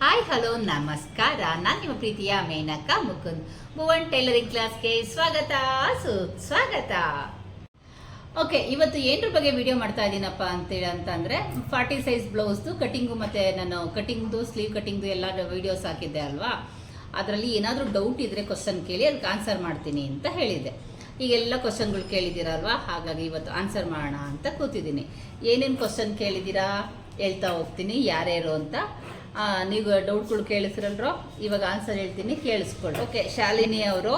Hi hello ನಮಸ್ಕಾರ ನಾನು ನಿಮ್ಮ ಪ್ರೀತಿಯ ಮೇನಕ ಮುಕುಂದ್. ಭುವನ್ ಟೈಲರಿಂಗ್ ಕ್ಲಾಸ್ಗೆ ಸ್ವಾಗತ. ಸುಸ್ವಾಗತ ಓಕೆ ಇವತ್ತು ಏನರ ಬಗ್ಗೆ ವಿಡಿಯೋ ಮಾಡ್ತಾ ಇದ್ದೀನಪ್ಪ ಅಂತೇಳಿ ಅಂತಂದರೆ ಫಾರ್ಟಿ ಸೈಜ್ ಬ್ಲೌಸ್ದು ಕಟಿಂಗು ಮತ್ತು ನಾನು ಕಟಿಂಗ್ದು ಸ್ಲೀವ್ ಕಟಿಂಗ್ದು ಎಲ್ಲ ವಿಡಿಯೋಸ್ ಹಾಕಿದ್ದೆ ಅಲ್ವಾ? ಅದರಲ್ಲಿ ಏನಾದರೂ ಡೌಟ್ ಇದ್ದರೆ ಕ್ವಶನ್ ಕೇಳಿ ಅದಕ್ಕೆ ಆನ್ಸರ್ ಮಾಡ್ತೀನಿ ಅಂತ ಹೇಳಿದ್ದೆ. ಈಗೆಲ್ಲ ಕ್ವಶನ್ಗಳು ಕೇಳಿದ್ದೀರಲ್ವಾ ಹಾಗಾಗಿ ಇವತ್ತು ಆನ್ಸರ್ ಮಾಡೋಣ ಅಂತ ಕೂತಿದ್ದೀನಿ. ಏನೇನು ಕ್ವಶನ್ ಕೇಳಿದ್ದೀರಾ? ಹೇಳ್ತಾ ಹೋಗ್ತೀನಿ. ಯಾರ್ಯಾರು ಅಂತ? ನೀವು ಡೌಟ್ಗಳು ಕೇಳಿಸ್ರಲ್ರೋ, ಇವಾಗ ಆನ್ಸರ್ ಹೇಳ್ತೀನಿ, ಕೇಳಿಸ್ಕೊಳ್ಳಿ. ಓಕೆ ಶಾಲಿನಿ ಅವರು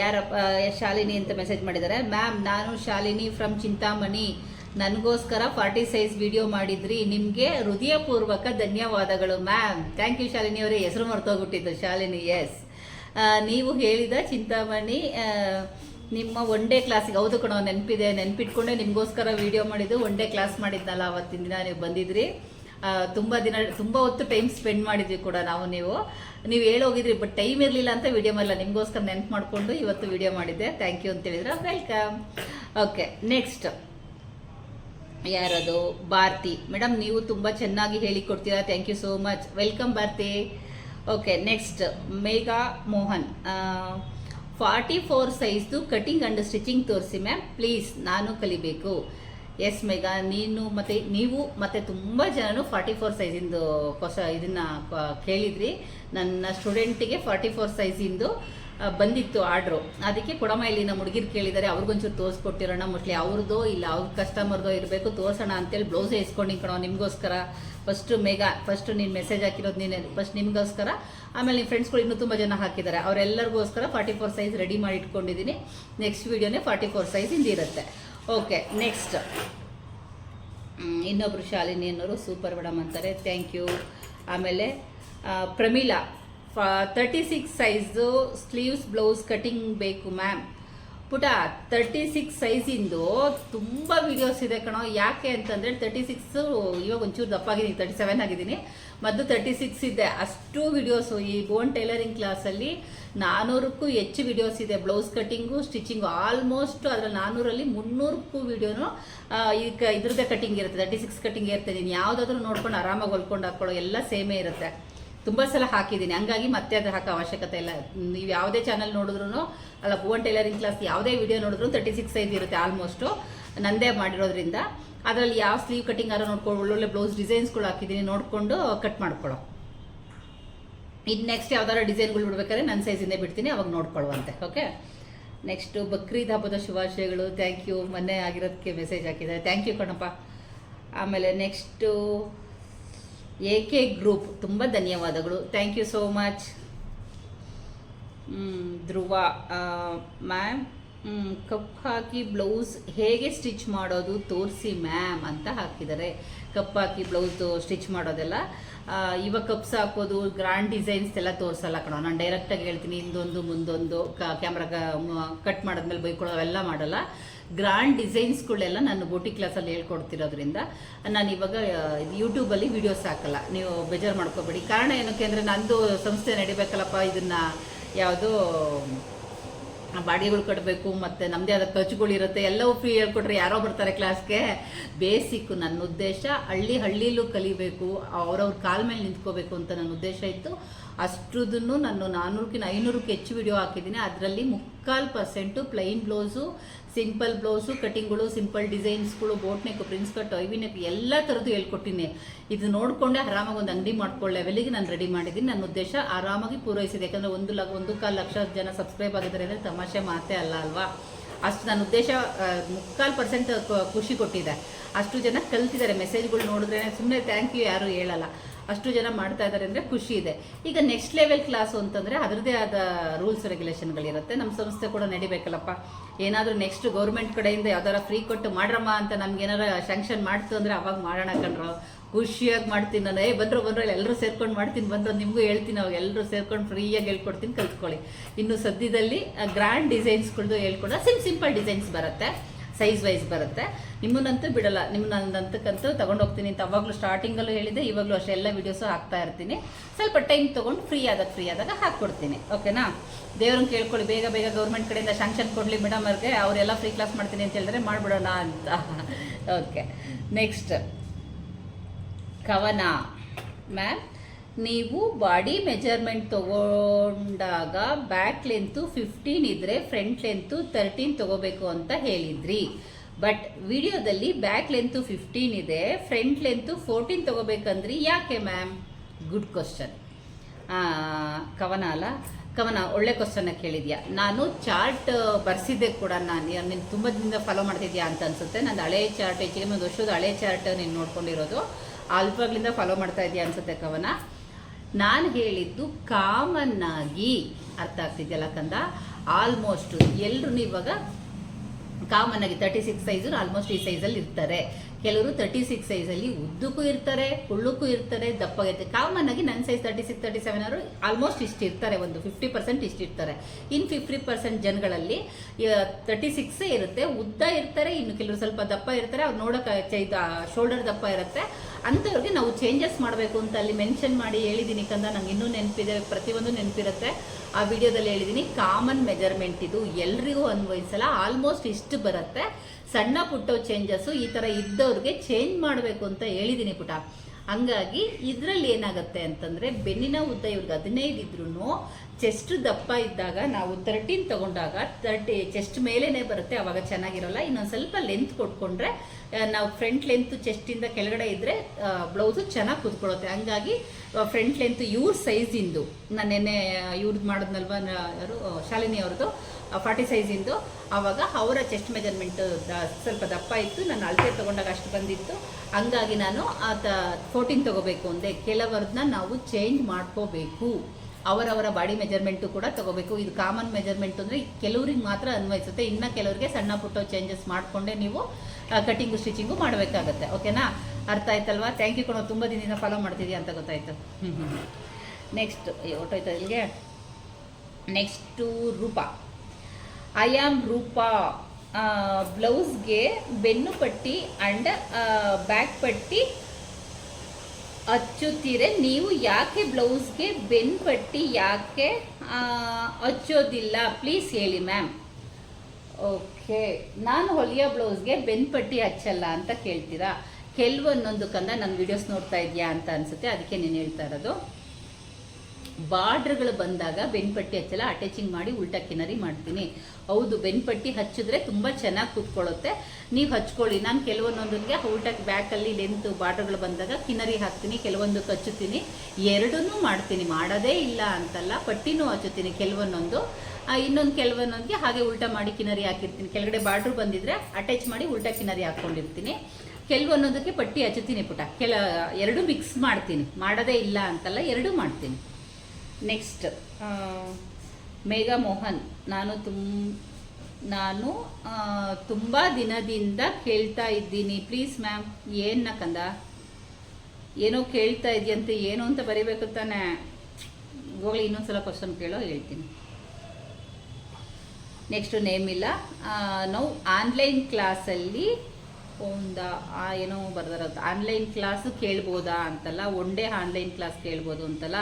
ಯಾರಪ್ಪ ಶಾಲಿನಿ ಅಂತ ಮೆಸೇಜ್ ಮಾಡಿದ್ದಾರೆ. ಮ್ಯಾಮ್ ನಾನು ಶಾಲಿನಿ ಫ್ರಮ್ ಚಿಂತಾಮಣಿ. ನನಗೋಸ್ಕರ ಫಾರ್ಟಿ ಸೈಜ್ ವಿಡಿಯೋ ಮಾಡಿದ್ರಿ. ನಿಮಗೆ ಹೃದಯಪೂರ್ವಕ ಧನ್ಯವಾದಗಳು ಮ್ಯಾಮ್ ಥ್ಯಾಂಕ್ ಯು ಶಾಲಿನಿ ಅವರೇ. ಹೆಸರು ಮರ್ತೋಗ್ಬಿಟ್ಟಿದ್ದು ಶಾಲಿನಿ ಎಸ್ ನೀವು ಹೇಳಿದ ಚಿಂತಾಮಣಿ ನಿಮ್ಮ ಒನ್ ಡೇ ಕ್ಲಾಸಿಗೆ ಹೌದು ಕಣೋ, ನೆನಪಿದೆ, ನೆನಪಿಟ್ಕೊಂಡೆ ನಿಮಗೋಸ್ಕರ ವಿಡಿಯೋ ಮಾಡಿದ್ದು ಒನ್ ಡೇ ಕ್ಲಾಸ್ ಮಾಡಿದ್ನಲ್ಲ, ಅವತ್ತಿನ ದಿನ ನೀವು ಬಂದಿದ್ರಿ. ತುಂಬ ದಿನ, ತುಂಬ ಹೊತ್ತು ಟೈಮ್ ಸ್ಪೆಂಡ್ ಮಾಡಿದ್ವಿ ಕೂಡ ನಾವು ನೀವು. ನೀವು ಹೇಳೋಗಿದ್ರಿ ಬಟ್ ಟೈಮ್ ಇರಲಿಲ್ಲ ಅಂತ ವಿಡಿಯೋ ಮಾಡಲ್ಲ ನಿಮಗೋಸ್ಕರ ನೆನ್ಪು ಮಾಡಿಕೊಂಡು ಇವತ್ತು ವಿಡಿಯೋ ಮಾಡಿದ್ದೆ. ಥ್ಯಾಂಕ್ ಯು ಅಂತ ಹೇಳಿದ್ರೆ ವೆಲ್ಕಮ್ ಓಕೆ ನೆಕ್ಸ್ಟ್ ಯಾರದು? ಭಾರತಿ. ಮೇಡಮ್ ನೀವು ತುಂಬ ಚೆನ್ನಾಗಿ ಹೇಳಿಕೊಡ್ತೀರಾ. Thank you so much welcome Bharati. Okay next Megha Mohan. Forty four ಸೈಜ್ದು cutting and stitching ತೋರಿಸಿ ಮ್ಯಾಮ್ ಪ್ಲೀಸ್ ನಾನು ಕಲಿಬೇಕು. ಎಸ್ ಮೇಘಾ ನೀನು ಮತ್ತು ನೀವು ಮತ್ತು ತುಂಬ ಜನನು ಫಾರ್ಟಿ ಫೋರ್ ಸೈಜಿಂದು ಕೊಸ ಇದನ್ನು ಕೇಳಿದ್ರಿ. ನನ್ನ ಸ್ಟೂಡೆಂಟಿಗೆ ಫಾರ್ಟಿ ಫೋರ್ ಸೈಜಿಂದು ಬಂದಿತ್ತು ಆರ್ಡ್ರು ಅದಕ್ಕೆ ಕೊಡಮ ಇಲ್ಲಿ ನಮ್ಮ ಹುಡುಗಿರು ಕೇಳಿದ್ದಾರೆ ಅವ್ರಿಗೊಂಚೂರು ತೋರಿಸ್ಕೊಟ್ಟಿರೋಣ ಮೋಸ್ಟ್ಲಿ. ಅವ್ರದ್ದು ಇಲ್ಲ, ಅವ್ರ ಕಸ್ಟಮರ್ದೋ ಇರಬೇಕು, ತೋರ್ಸೋಣ ಅಂತೇಳಿ ಬ್ಲೌಸ್ ಇಸ್ಕೊಂಡು ಕಣೋ ನಿಮಗೋಸ್ಕರ. ಫಸ್ಟು ಮೇಘಾ ಫಸ್ಟ್ ನೀನು ಮೆಸೇಜ್ ಹಾಕಿರೋದು ನೀನು ಫಸ್ಟ್ ನಿಮಗೋಸ್ಕರ. ಆಮೇಲೆ ನಿಮ್ಮ ಫ್ರೆಂಡ್ಸ್ಗಳು ಇನ್ನೂ ತುಂಬ ಜನ ಹಾಕಿದ್ದಾರೆ. ಅವರೆಲ್ಲರಿಗೋಸ್ಕರ ಫಾರ್ಟಿ ಫೋರ್ ಸೈಜ್ ರೆಡಿ ಮಾಡಿ ಇಟ್ಕೊಂಡಿದ್ದೀನಿ. ನೆಕ್ಸ್ಟ್ ವೀಡಿಯೋನೇ ಫಾರ್ಟಿ ಫೋರ್ ಸೈಜಿಂದ ಇರುತ್ತೆ ಓಕೆ ನೆಕ್ಸ್ಟ್ ಇನ್ನೊಬ್ಬರು ಶಾಲಿನಿ ಅನ್ನೋರು ಸೂಪರ್ ಮೇಡಮ್ ಅಂತಾರೆ. ಥ್ಯಾಂಕ್ ಯು ಆಮೇಲೆ ಪ್ರಮೀಳಾ, ಫ thirty six size sleeves blouse cutting ಬೇಕು ಮ್ಯಾಮ್ ಪುಟ ತರ್ಟಿ ಸಿಕ್ಸ್ ಸೈಜಿಂದು ತುಂಬ ವಿಡಿಯೋಸ್ ಇದೆ ಕಣೋ. ಯಾಕೆ ಅಂತಂದರೆ ತರ್ಟಿ ಸಿಕ್ಸು ಇವಾಗ ಒಂಚೂರು ದಪ್ಪಾಗಿದ್ದೀನಿ ತರ್ಟಿ ಸೆವೆನ್ ಆಗಿದ್ದೀನಿ. ಮೊದಲು ತರ್ಟಿ ಸಿಕ್ಸ್ ಇದೆ. ಅಷ್ಟು ವಿಡಿಯೋಸು ಈ ಬೋನ್ ಟೈಲರಿಂಗ್ ಕ್ಲಾಸಲ್ಲಿ ನಾನ್ನೂರಕ್ಕೂ ಹೆಚ್ಚು ವಿಡಿಯೋಸ್ ಇದೆ. ಬ್ಲೌಸ್ ಕಟ್ಟಿಂಗು ಸ್ಟಿಚಿಂಗು ಆಲ್ಮೋಸ್ಟ್ ಅದರಲ್ಲಿ ನಾನ್ನೂರಲ್ಲಿ ಮುನ್ನೂರಕ್ಕೂ ವಿಡಿಯೋನು ಈಗ ಇದ್ರದ್ದೇ ಕಟಿಂಗ್ ಇರುತ್ತೆ. ತರ್ಟಿ ಸಿಕ್ಸ್ ಕಟಿಂಗ್ ಇರುತ್ತೆ ನೀನು ಯಾವುದಾದ್ರೂ ನೋಡ್ಕೊಂಡು ಆರಾಮಾಗಿ ಹೊಲ್ಕೊಂಡು ಹಾಕ್ಕೊಳ್ಳೋ, ಎಲ್ಲ ಸೇಮೇ ಇರುತ್ತೆ. ತುಂಬ ಸಲ ಹಾಕಿದ್ದೀನಿ. ಹಂಗಾಗಿ ಮತ್ತೆ ಅದು ಹಾಕೋ ಅವಶ್ಯಕತೆ ಇಲ್ಲ. ನೀವು ಯಾವುದೇ ಚಾನಲ್ ನೋಡಿದ್ರು ಅಲ್ಲ, ಭುವನ್ ಟೈಲರಿಂಗ್ ಕ್ಲಾಸ್ ಯಾವುದೇ ವಿಡಿಯೋ ನೋಡಿದ್ರು ತರ್ಟಿ ಸಿಕ್ಸ್ ಸೈಜ್ ಇರುತ್ತೆ ಆಲ್ಮೋಸ್ಟು ನಂದೇ ಮಾಡಿರೋದ್ರಿಂದ. ಅದರಲ್ಲಿ ಯಾವ ಸ್ಲೀವ್ ಕಟಿಂಗ್ ಆರೋ ನೋಡ್ಕೊಂಡು ಒಳ್ಳೊಳ್ಳೆ ಬ್ಲೌಸ್ ಡಿಸೈನ್ಸ್ಗಳು ಹಾಕಿದ್ದೀನಿ. ನೋಡಿಕೊಂಡು ಕಟ್ ಮಾಡ್ಕೊಳ್ಳೋ. ಇದು ನೆಕ್ಸ್ಟ್ ಯಾವ್ದಾರ ಡಿಸೈನ್ಗಳು ಬಿಡ್ಬೇಕಾದ್ರೆ ನನ್ನ ಸೈಜಿಂದೇ ಬಿಡ್ತೀನಿ. ಅವಾಗ ನೋಡ್ಕೊಳ್ಳುವಂತೆ ಓಕೆ ನೆಕ್ಸ್ಟು ಬಕ್ರೀದ್ ಹಬ್ಬದ ಶುಭಾಶಯಗಳು. ಥ್ಯಾಂಕ್ ಯು ಮೊನ್ನೆ ಆಗಿರೋದಕ್ಕೆ ಮೆಸೇಜ್ ಹಾಕಿದ್ದಾರೆ. ಥ್ಯಾಂಕ್ ಯು ಕಣಪ್ಪ. ಆಮೇಲೆ ನೆಕ್ಸ್ಟು ಎ ಕೆ ಗ್ರೂಪ್ ತುಂಬ ಧನ್ಯವಾದಗಳು. Thank you so much Dhruva ma'am cup hockey blouse ಹೇಗೆ ಸ್ಟಿಚ್ ಮಾಡೋದು ತೋರಿಸಿ ಮ್ಯಾಮ್ ಅಂತ ಹಾಕಿದ್ದಾರೆ. ಕಪ್ ಹಾಕಿ ಬ್ಲೌಸು ಸ್ಟಿಚ್ ಮಾಡೋದೆಲ್ಲ. ಇವಾಗ ಕಪ್ಸ್ ಹಾಕೋದು ಗ್ರ್ಯಾಂಡ್ ಡಿಸೈನ್ಸ್ ಎಲ್ಲ ತೋರಿಸಲ್ಲ ಕಣೋ. ನಾನು ಡೈರೆಕ್ಟಾಗಿ ಹೇಳ್ತೀನಿ, ಹಿಂದೊಂದು, ಮುಂದೊಂದು ಕ್ಯಾಮ್ರಾಗ ಕಟ್ ಮಾಡಿದ್ಮೇಲೆ ಬೈಕೊಳ್ಳೋ ಅವೆಲ್ಲ ಮಾಡಲ್ಲ. ಗ್ರ್ಯಾಂಡ್ ಡಿಸೈನ್ಸ್ಗಳೆಲ್ಲ ನಾನು ಬೋಟಿ ಕ್ಲಾಸಲ್ಲಿ ಹೇಳ್ಕೊಡ್ತಿರೋದ್ರಿಂದ ನಾನು ಇವಾಗ ಯೂಟ್ಯೂಬಲ್ಲಿ ವೀಡಿಯೋಸ್ ಹಾಕಲ್ಲ. ನೀವು ಬೇಜಾರು ಮಾಡ್ಕೋಬೇಡಿ. ಕಾರಣ ಏನಕ್ಕೆ ಅಂದರೆ, ನಂದು ಸಂಸ್ಥೆ ನಡಿಬೇಕಲ್ಲಪ್ಪ, ಇದನ್ನು ಯಾವುದೋ ಬಾಡಿಗಳು ಕಟ್ಟಬೇಕು ಮತ್ತು ನಮ್ಮದೇ ಆದ ಖರ್ಚುಗಳಿರುತ್ತೆ ಎಲ್ಲವೂ ಫ್ರೀ ಹೇಳ್ಕೊಟ್ರೆ ಯಾರೋ ಬರ್ತಾರೆ ಕ್ಲಾಸ್ಗೆ ಬೇಸಿಕ್ ನನ್ನ ಉದ್ದೇಶ ಹಳ್ಳಿ ಹಳ್ಳಿಲೂ ಕಲಿಬೇಕು, ಅವ್ರವ್ರ ಕಾಲ ಮೇಲೆ ನಿಂತ್ಕೋಬೇಕು ಅಂತ ನನ್ನ ಉದ್ದೇಶ ಇತ್ತು. ಅಷ್ಟುದನ್ನು ನಾನು ನಾನ್ನೂರಕ್ಕಿಂತ ಐನೂರಕ್ಕೆ ಹೆಚ್ಚು ವಿಡಿಯೋ ಹಾಕಿದ್ದೀನಿ. ಅದರಲ್ಲಿ ಮುಕ್ಕಾಲು percent plain blouse simple blouse, ಕಟಿಂಗ್ಗಳು, simple ಡಿಸೈನ್ಸ್ಗಳು boat neck prince cut IV neck ಎಲ್ಲ ಥರದ್ದು ಹೇಳ್ಕೊಟ್ಟಿನಿ. ಇದು ನೋಡಿಕೊಂಡೆ ಆರಾಮಾಗಿ ಒಂದು ಅಂಗಡಿ ಮಾಡ್ಕೊಳ್ಳೋ ಲೆವೆಲಿಗೆ ನಾನು ರೆಡಿ ಮಾಡಿದ್ದೀನಿ. ನನ್ನ ಉದ್ದೇಶ ಆರಾಮಾಗಿ ಪೂರೈಸಿದೆ. ಯಾಕಂದರೆ ಒಂದು ಲ ಒಂದು ಕಾಲು ಲಕ್ಷ ಜನ ಸಬ್ಸ್ಕ್ರೈಬ್ ಆಗಿದ್ದಾರೆ ಅಂದರೆ ತಮಾಷೆ ಮಾತೇ ಅಲ್ಲ ಅಲ್ವಾ? ಅಷ್ಟು ನನ್ನ ಉದ್ದೇಶ ಮುಕ್ಕಾಲು ಪರ್ಸೆಂಟ್ ಖುಷಿ ಕೊಟ್ಟಿದೆ. ಅಷ್ಟು ಜನ ಕಲ್ತಿದ್ದಾರೆ. ಮೆಸೇಜ್ಗಳು ನೋಡಿದ್ರೆ ಸುಮ್ಮನೆ ಥ್ಯಾಂಕ್ ಯು ಯಾರು ಹೇಳಲ್ಲ. ಅಷ್ಟು ಜನ ಮಾಡ್ತಾ ಇದ್ದಾರೆ ಅಂದರೆ ಖುಷಿ ಇದೆ. ಈಗ ನೆಕ್ಸ್ಟ್ ಲೆವೆಲ್ ಕ್ಲಾಸು ಅಂತಂದರೆ ಅದರದೇ ಆದ ರೂಲ್ಸ್ ರೆಗ್ಯುಲೇಷನ್ಗಳಿರುತ್ತೆ ನಮ್ಮ ಸಂಸ್ಥೆ ಕೂಡ ನಡಿಬೇಕಲ್ಲಪ್ಪ. ಏನಾದರೂ ನೆಕ್ಸ್ಟ್ ಗೌರ್ಮೆಂಟ್ ಕಡೆಯಿಂದ ಯಾವ್ದಾರ ಫ್ರೀ ಕೊಟ್ಟು ಮಾಡ್ರಮ್ಮ ಅಂತ ನಮ್ಗೆ ಏನಾರ ಶಾಂಕ್ಷನ್ ಮಾಡ್ತು ಅಂದರೆ ಅವಾಗ ಮಾಡೋಣ ಕಣ್ರು. ಖುಷಿಯಾಗಿ ಮಾಡ್ತೀನಿ ನಾನು. ಏ, ಬಂದ್ರು, ಬಂದರು ಎಲ್ಲರೂ ಸೇರ್ಕೊಂಡು ಮಾಡ್ತೀನಿ, ಬಂದ್ರು ನಿಮಗೂ ಹೇಳ್ತೀನಿ. ಅವಾಗ ಎಲ್ಲರೂ ಸೇರ್ಕೊಂಡು ಫ್ರೀಯಾಗಿ ಹೇಳ್ಕೊಡ್ತೀನಿ, ಕಲ್ತ್ಕೊಳ್ಳಿ. ಇನ್ನು ಸದ್ಯದಲ್ಲಿ ಗ್ರ್ಯಾಂಡ್ ಡಿಸೈನ್ಸ್ಗಳದ್ದು ಹೇಳ್ಕೊಡೋ ಸಿಮ್ ಸಿಂಪಲ್ ಡಿಸೈನ್ಸ್ ಬರುತ್ತೆ. ಸೈಜ್ ವೈಸ್ ಬರುತ್ತೆ. ನಿಮ್ಮನ್ನಂತೂ ಬಿಡಲ್ಲ. ನಿಮ್ಮ ನನ್ನಂತಕ್ಕಂತೂ ತಗೊಂಡು ಹೋಗ್ತೀನಿ ಅಂತ ಅವಾಗಲೂ ಸ್ಟಾರ್ಟಿಂಗಲ್ಲೂ ಹೇಳಿದೆ ಇವಾಗಲೂ ಅಷ್ಟೇ ಎಲ್ಲ ವೀಡಿಯೋಸು ಹಾಕ್ತಾ ಇರ್ತೀನಿ. ಸ್ವಲ್ಪ ಟೈಮ್ ತೊಗೊಂಡು ಫ್ರೀ ಆದಾಗ ಫ್ರೀ ಆದಾಗ ಹಾಕ್ಕೊಡ್ತೀನಿ. ಓಕೆನಾ ದೇವ್ರನ್ನ ಕೇಳ್ಕೊಳ್ಳಿ, ಬೇಗ ಬೇಗ ಗೌರ್ಮೆಂಟ್ ಕಡೆಯಿಂದ ಶಾಂಕ್ಷನ್ ಕೊಡಲಿ ಮೇಡಮ್ ಅವ್ರಿಗೆ. ಅವರೆಲ್ಲ ಫ್ರೀ ಕ್ಲಾಸ್ ಮಾಡ್ತೀನಿ ಅಂತ ಹೇಳಿದ್ರೆ ಮಾಡಿಬಿಡೋಣ ಅಂತ. Okay next Kavana. ಮ್ಯಾಮ್ ನೀವು ಬಾಡಿ ಮೆಜರ್ಮೆಂಟ್ ತಗೊಂಡಾಗ ಬ್ಯಾಕ್ ಲೆಂತು ಫಿಫ್ಟೀನ್ ಇದ್ರೆ ಫ್ರಂಟ್ ಲೆಂತು ತರ್ಟೀನ್ ತಗೋಬೇಕು ಅಂತ ಹೇಳಿದ್ರಿ. ಬಟ್ ವಿಡಿಯೋದಲ್ಲಿ ಬ್ಯಾಕ್ ಲೆಂತು ಫಿಫ್ಟೀನ್ ಇದೆ, ಫ್ರಂಟ್ ಲೆಂತು ಫೋರ್ಟೀನ್ ತಗೋಬೇಕಂದ್ರಿ. ಯಾಕೆ ಮ್ಯಾಮ್? ಗುಡ್ ಕ್ವಶನ್ ಕವನ ಅಲ್ಲ? ಕವನ, ಒಳ್ಳೆ ಕ್ವಶನ್ನ ಕೇಳಿದ್ಯಾ? ನಾನು ಚಾರ್ಟ್ ಬರ್ಸಿದ್ದೆ ಕೂಡ ನಾನು. ನೀನು ತುಂಬ ದಿನದಿಂದ ಫಾಲೋ ಮಾಡ್ತಿದ್ಯಾ ಅಂತ ಅನ್ಸುತ್ತೆ. ನಂದು ಹಳೆ ಚಾರ್ಟ್ ಹೆಚ್ಚಿಗೆ ಒಂದು ವರ್ಷದ ಹಳೆ ಚಾರ್ಟ್ ನೀನು ನೋಡ್ಕೊಂಡಿರೋದು. ಅಲ್ಪಾಗ್ಲಿಂದ ಫಾಲೋ ಮಾಡ್ತಾ ಇದೆಯಾ ಅನ್ಸುತ್ತೆ ಕವನ? ನಾನು ಹೇಳಿದ್ದು ಕಾಮನ್ ಆಗಿ ಅರ್ಥ ಆಗ್ತಿದೆಯಲ್ಲ ಕಂದ? ಆಲ್ಮೋಸ್ಟ್ ಎಲ್ಲರೂ ಇವಾಗ ಕಾಮನ್ ಆಗಿ ತರ್ಟಿ ಸಿಕ್ಸ್ ಸೈಜು ಆಲ್ಮೋಸ್ಟ್ ಈ ಸೈಜಲ್ಲಿ ಇರ್ತಾರೆ. ಕೆಲವರು ತರ್ಟಿ ಸಿಕ್ಸ್ ಸೈಜಲ್ಲಿ ಉದ್ದಕ್ಕೂ ಇರ್ತಾರೆ ಕುಳ್ಳಕ್ಕೂ ಇರ್ತಾರೆ ದಪ್ಪ ಇರ್ತಾರೆ ಕಾಮನ್ ಆಗಿ ನನ್ನ size thirty six thirty seven ಅವರು ಆಲ್ಮೋಸ್ಟ್ ಇಷ್ಟು ಇರ್ತಾರೆ, ಒಂದು ಫಿಫ್ಟಿ ಪರ್ಸೆಂಟ್ ಇಷ್ಟು ಇರ್ತಾರೆ. ಇನ್ನು ಫಿಫ್ಟಿ ಪರ್ಸೆಂಟ್ ಜನಗಳಲ್ಲಿ ತರ್ಟಿ ಸಿಕ್ಸೇ ಇರುತ್ತೆ, ಉದ್ದ ಇರ್ತಾರೆ, ಇನ್ನು ಕೆಲವರು ಸ್ವಲ್ಪ ದಪ್ಪ ಇರ್ತಾರೆ, ಅವ್ರು ನೋಡೋಕೆ ಶೋಲ್ಡರ್ ದಪ್ಪ ಇರುತ್ತೆ. ಅಂಥವ್ರಿಗೆ ನಾವು ಚೇಂಜಸ್ ಮಾಡಬೇಕು ಅಂತ ಅಲ್ಲಿ ಮೆನ್ಷನ್ ಮಾಡಿ ಹೇಳಿದ್ದೀನಿ ಕಂದ, ನಂಗೆ ಇನ್ನೂ ನೆನಪಿದೆ, ಪ್ರತಿಯೊಂದು ನೆನಪಿರುತ್ತೆ. ಆ ವಿಡಿಯೋದಲ್ಲಿ ಹೇಳಿದ್ದೀನಿ ಕಾಮನ್ ಮೆಜರ್ಮೆಂಟ್ ಇದು. ಎಲ್ರಿಗೂ ಅನ್ವಯಿಸಲ್ಲ ಆಲ್ಮೋಸ್ಟ್ ಇಷ್ಟು ಬರುತ್ತೆ. ಸಣ್ಣ ಪುಟ್ಟ ಚೇಂಜಸ್ಸು ಈ ಥರ ಇದ್ದವ್ರಿಗೆ ಚೇಂಜ್ ಮಾಡಬೇಕು ಅಂತ ಹೇಳಿದ್ದೀನಿ ಪುಟ. ಹಂಗಾಗಿ ಇದರಲ್ಲಿ ಏನಾಗುತ್ತೆ ಅಂತಂದರೆ ಬೆನ್ನಿನ ಉದ್ದ ಇವ್ರಿಗೆ ಹದಿನೈದು ಇದ್ರೂ ಚೆಸ್ಟ್ ದಪ್ಪ ಇದ್ದಾಗ ನಾವು ತರ್ಟೀನ್ ತಗೊಂಡಾಗ ತರ್ಟಿ ಚೆಸ್ಟ್ ಮೇಲೇ ಬರುತ್ತೆ ಅವಾಗ ಚೆನ್ನಾಗಿರೋಲ್ಲ. ಇನ್ನೊಂದು ಸ್ವಲ್ಪ ಲೆಂತ್ ಕೊಟ್ಕೊಂಡ್ರೆ ನಾವು ಫ್ರಂಟ್ ಲೆಂತ್ ಚೆಸ್ಟಿಂದ ಕೆಳಗಡೆ ಇದ್ದರೆ ಬ್ಲೌಸು ಚೆನ್ನಾಗಿ ಕೂತ್ಕೊಳ್ಳುತ್ತೆ ಹಂಗಾಗಿ ಫ್ರಂಟ್ ಲೆಂತ್ ಇವ್ರ ಸೈಜಿಂದು ನಾನು ನೆನ್ನೆ ಇವ್ರದ್ದು ಮಾಡಿದ್ನಲ್ವ ಯಾರು ಆ, ಶಾಲಿನಿ ಅವ್ರದ್ದು ಫಾರ್ಟಿ ಸೈಜಿಂದು ಆವಾಗ ಅವರ ಚೆಸ್ಟ್ ಮೆಜರ್ಮೆಂಟ್ ಸ್ವಲ್ಪ ದಪ್ಪ ಇತ್ತು. ನಾನು ಅಳತೆ ತೊಗೊಂಡಾಗ ಅಷ್ಟು ಬಂದಿತ್ತು. ಹಂಗಾಗಿ ನಾನು ಆತ ಫೋರ್ಟೀನ್ ತೊಗೋಬೇಕು ಅಂದೆ. ಕೆಲವರನ್ನ ನಾವು ಚೇಂಜ್ ಮಾಡ್ಕೋಬೇಕು. ಅವರವರ ಬಾಡಿ ಮೆಜರ್ಮೆಂಟು ಕೂಡ ತಗೋಬೇಕು. ಇದು ಕಾಮನ್ ಮೆಜರ್ಮೆಂಟ್ ಅಂದರೆ ಕೆಲವ್ರಿಗೆ ಮಾತ್ರ ಅನ್ವಯಿಸುತ್ತೆ. ಇನ್ನು ಕೆಲವರಿಗೆ ಸಣ್ಣ ಪುಟ್ಟ ಚೇಂಜಸ್ ಮಾಡಿಕೊಂಡೇ ನೀವು ಕಟಿಂಗು ಸ್ಟಿಚಿಂಗು ಮಾಡಬೇಕಾಗತ್ತೆ. ಓಕೆನಾ ಅರ್ಥ ಆಯ್ತಲ್ವಾ? ಥ್ಯಾಂಕ್ ಯು ಕಣೋ. ತುಂಬ ದಿನದಿಂದ ಫಾಲೋ ಮಾಡ್ತಿದ್ಯಾ ಅಂತ ಗೊತ್ತಾಯ್ತು. ಹ್ಞೂ ಹ್ಞೂ ನೆಕ್ಸ್ಟ್ ಹೊಟ್ಟೋಯ್ತು ಇಲ್ಲಿಗೆ next Rupa. I am Rupa. ಬ್ಲೌಸ್ಗೆ ಬೆನ್ನು ಪಟ್ಟಿ ಆ್ಯಂಡ್ ಬ್ಯಾಕ್ ಪಟ್ಟಿ ಹಚ್ಚುತ್ತೀರೆ ನೀವು ಯಾಕೆ ಬ್ಲೌಸ್ಗೆ ಬೆನ್ ಪಟ್ಟಿ ಯಾಕೆ ಹಚ್ಚೋದಿಲ್ಲ ಪ್ಲೀಸ್ ಹೇಳಿ ಮ್ಯಾಮ್. ಓಕೆ. ನಾನು ಹೊಲಿಯೋ ಬ್ಲೌಸ್ಗೆ ಬೆನ್ ಪಟ್ಟಿ ಹಚ್ಚಲ್ಲ ಅಂತ ಕೇಳ್ತೀರಾ? ಕೆಲವೊಂದೊಂದು ಕಂದ ನನ್ನ ವಿಡಿಯೋಸ್ ನೋಡ್ತಾ ಇದೆಯಾ ಅಂತ ಅನ್ಸುತ್ತೆ. ಅದಕ್ಕೆ ನೀನು ಹೇಳ್ತಾ ಇರೋದು. ಬಾರ್ಡ್ರ್ಗಳು ಬಂದಾಗ ಬೆನ್ಪಟ್ಟಿ ಹಚ್ಚಲ್ಲ, ಅಟ್ಯಾಚಿಂಗ್ ಮಾಡಿ ಉಲ್ಟಾ ಕಿನರಿ ಮಾಡ್ತೀನಿ. ಹೌದು, ಬೆನ್ಪಟ್ಟಿ ಹಚ್ಚಿದ್ರೆ ತುಂಬ ಚೆನ್ನಾಗಿ ಕೂತ್ಕೊಳ್ಳುತ್ತೆ. ನೀವು ಹಚ್ಕೊಳ್ಳಿ. ನಾನು ಕೆಲವೊಂದೊಂದಿಗೆ ಬ್ಯಾಕ್ ಬ್ಯಾಕಲ್ಲಿ ಲೆಂತ್ ಬಾರ್ಡ್ರ್ಗಳು ಬಂದಾಗ ಕಿನರಿ ಹಾಕ್ತೀನಿ ಕೆಲವೊಂದಕ್ಕೆ ಹಚ್ಚುತ್ತೀನಿ ಎರಡನ್ನೂ ಮಾಡ್ತೀನಿ. ಮಾಡೋದೇ ಇಲ್ಲ ಅಂತಲ್ಲ, ಪಟ್ಟಿನೂ ಹಚ್ಚುತ್ತೀನಿ ಕೆಲವೊಂದೊಂದು. ಇನ್ನೊಂದು ಕೆಲವೊಂದೊಂದಿಗೆ ಹಾಗೆ ಉಲ್ಟಾ ಮಾಡಿ ಕಿನರಿ ಹಾಕಿರ್ತೀನಿ. ಕೆಳಗಡೆ ಬಾರ್ಡ್ರ್ ಬಂದಿದ್ರೆ ಅಟ್ಯಾಚ್ ಮಾಡಿ ಉಲ್ಟಾ ಕಿನರಿ ಹಾಕ್ಕೊಂಡಿರ್ತೀನಿ. ಕೆಲವೊಂದೊಂದಕ್ಕೆ ಪಟ್ಟಿ ಹಚ್ಚುತ್ತೀನಿ ಪುಟ. ಕೆಲ, ಎರಡು ಮಿಕ್ಸ್ ಮಾಡ್ತೀನಿ. ಮಾಡೋದೇ ಇಲ್ಲ ಅಂತಲ್ಲ, ಎರಡೂ ಮಾಡ್ತೀನಿ. ನೆಕ್ಸ್ಟ್ ಮೇಘಾ ಮೋಹನ್ ನಾನು ತುಂಬ ನಾನು ತುಂಬ ದಿನದಿಂದ ಕೇಳ್ತಾ ಇದ್ದೀನಿ. ಪ್ಲೀಸ್ ಮ್ಯಾಮ್ ಏನ ಕಂದ? ಏನೋ ಕೇಳ್ತಾ ಇದೆಯಂತೆ ಏನು ಅಂತ ಬರೀಬೇಕು ತಾನೆ. ಹೋಗ್ಲಿ ಇನ್ನೊಂದ್ಸಲ ಕ್ವಶನ್ ಕೇಳೋ ಹೇಳ್ತೀನಿ. ನೆಕ್ಸ್ಟ್ ನೇಮ್ ಇಲ್ಲ. ನಾವು ಆನ್ಲೈನ್ ಕ್ಲಾಸಲ್ಲಿ ಒಂದು ಆ ಏನೋ ಬರ್ದಾರ ಆನ್ಲೈನ್ ಕ್ಲಾಸು ಕೇಳ್ಬೋದಾ ಅಂತಲ್ಲ ಒನ್ ಡೇ ಆನ್ಲೈನ್ ಕ್ಲಾಸ್ ಕೇಳ್ಬೋದು ಅಂತಲ್ಲ.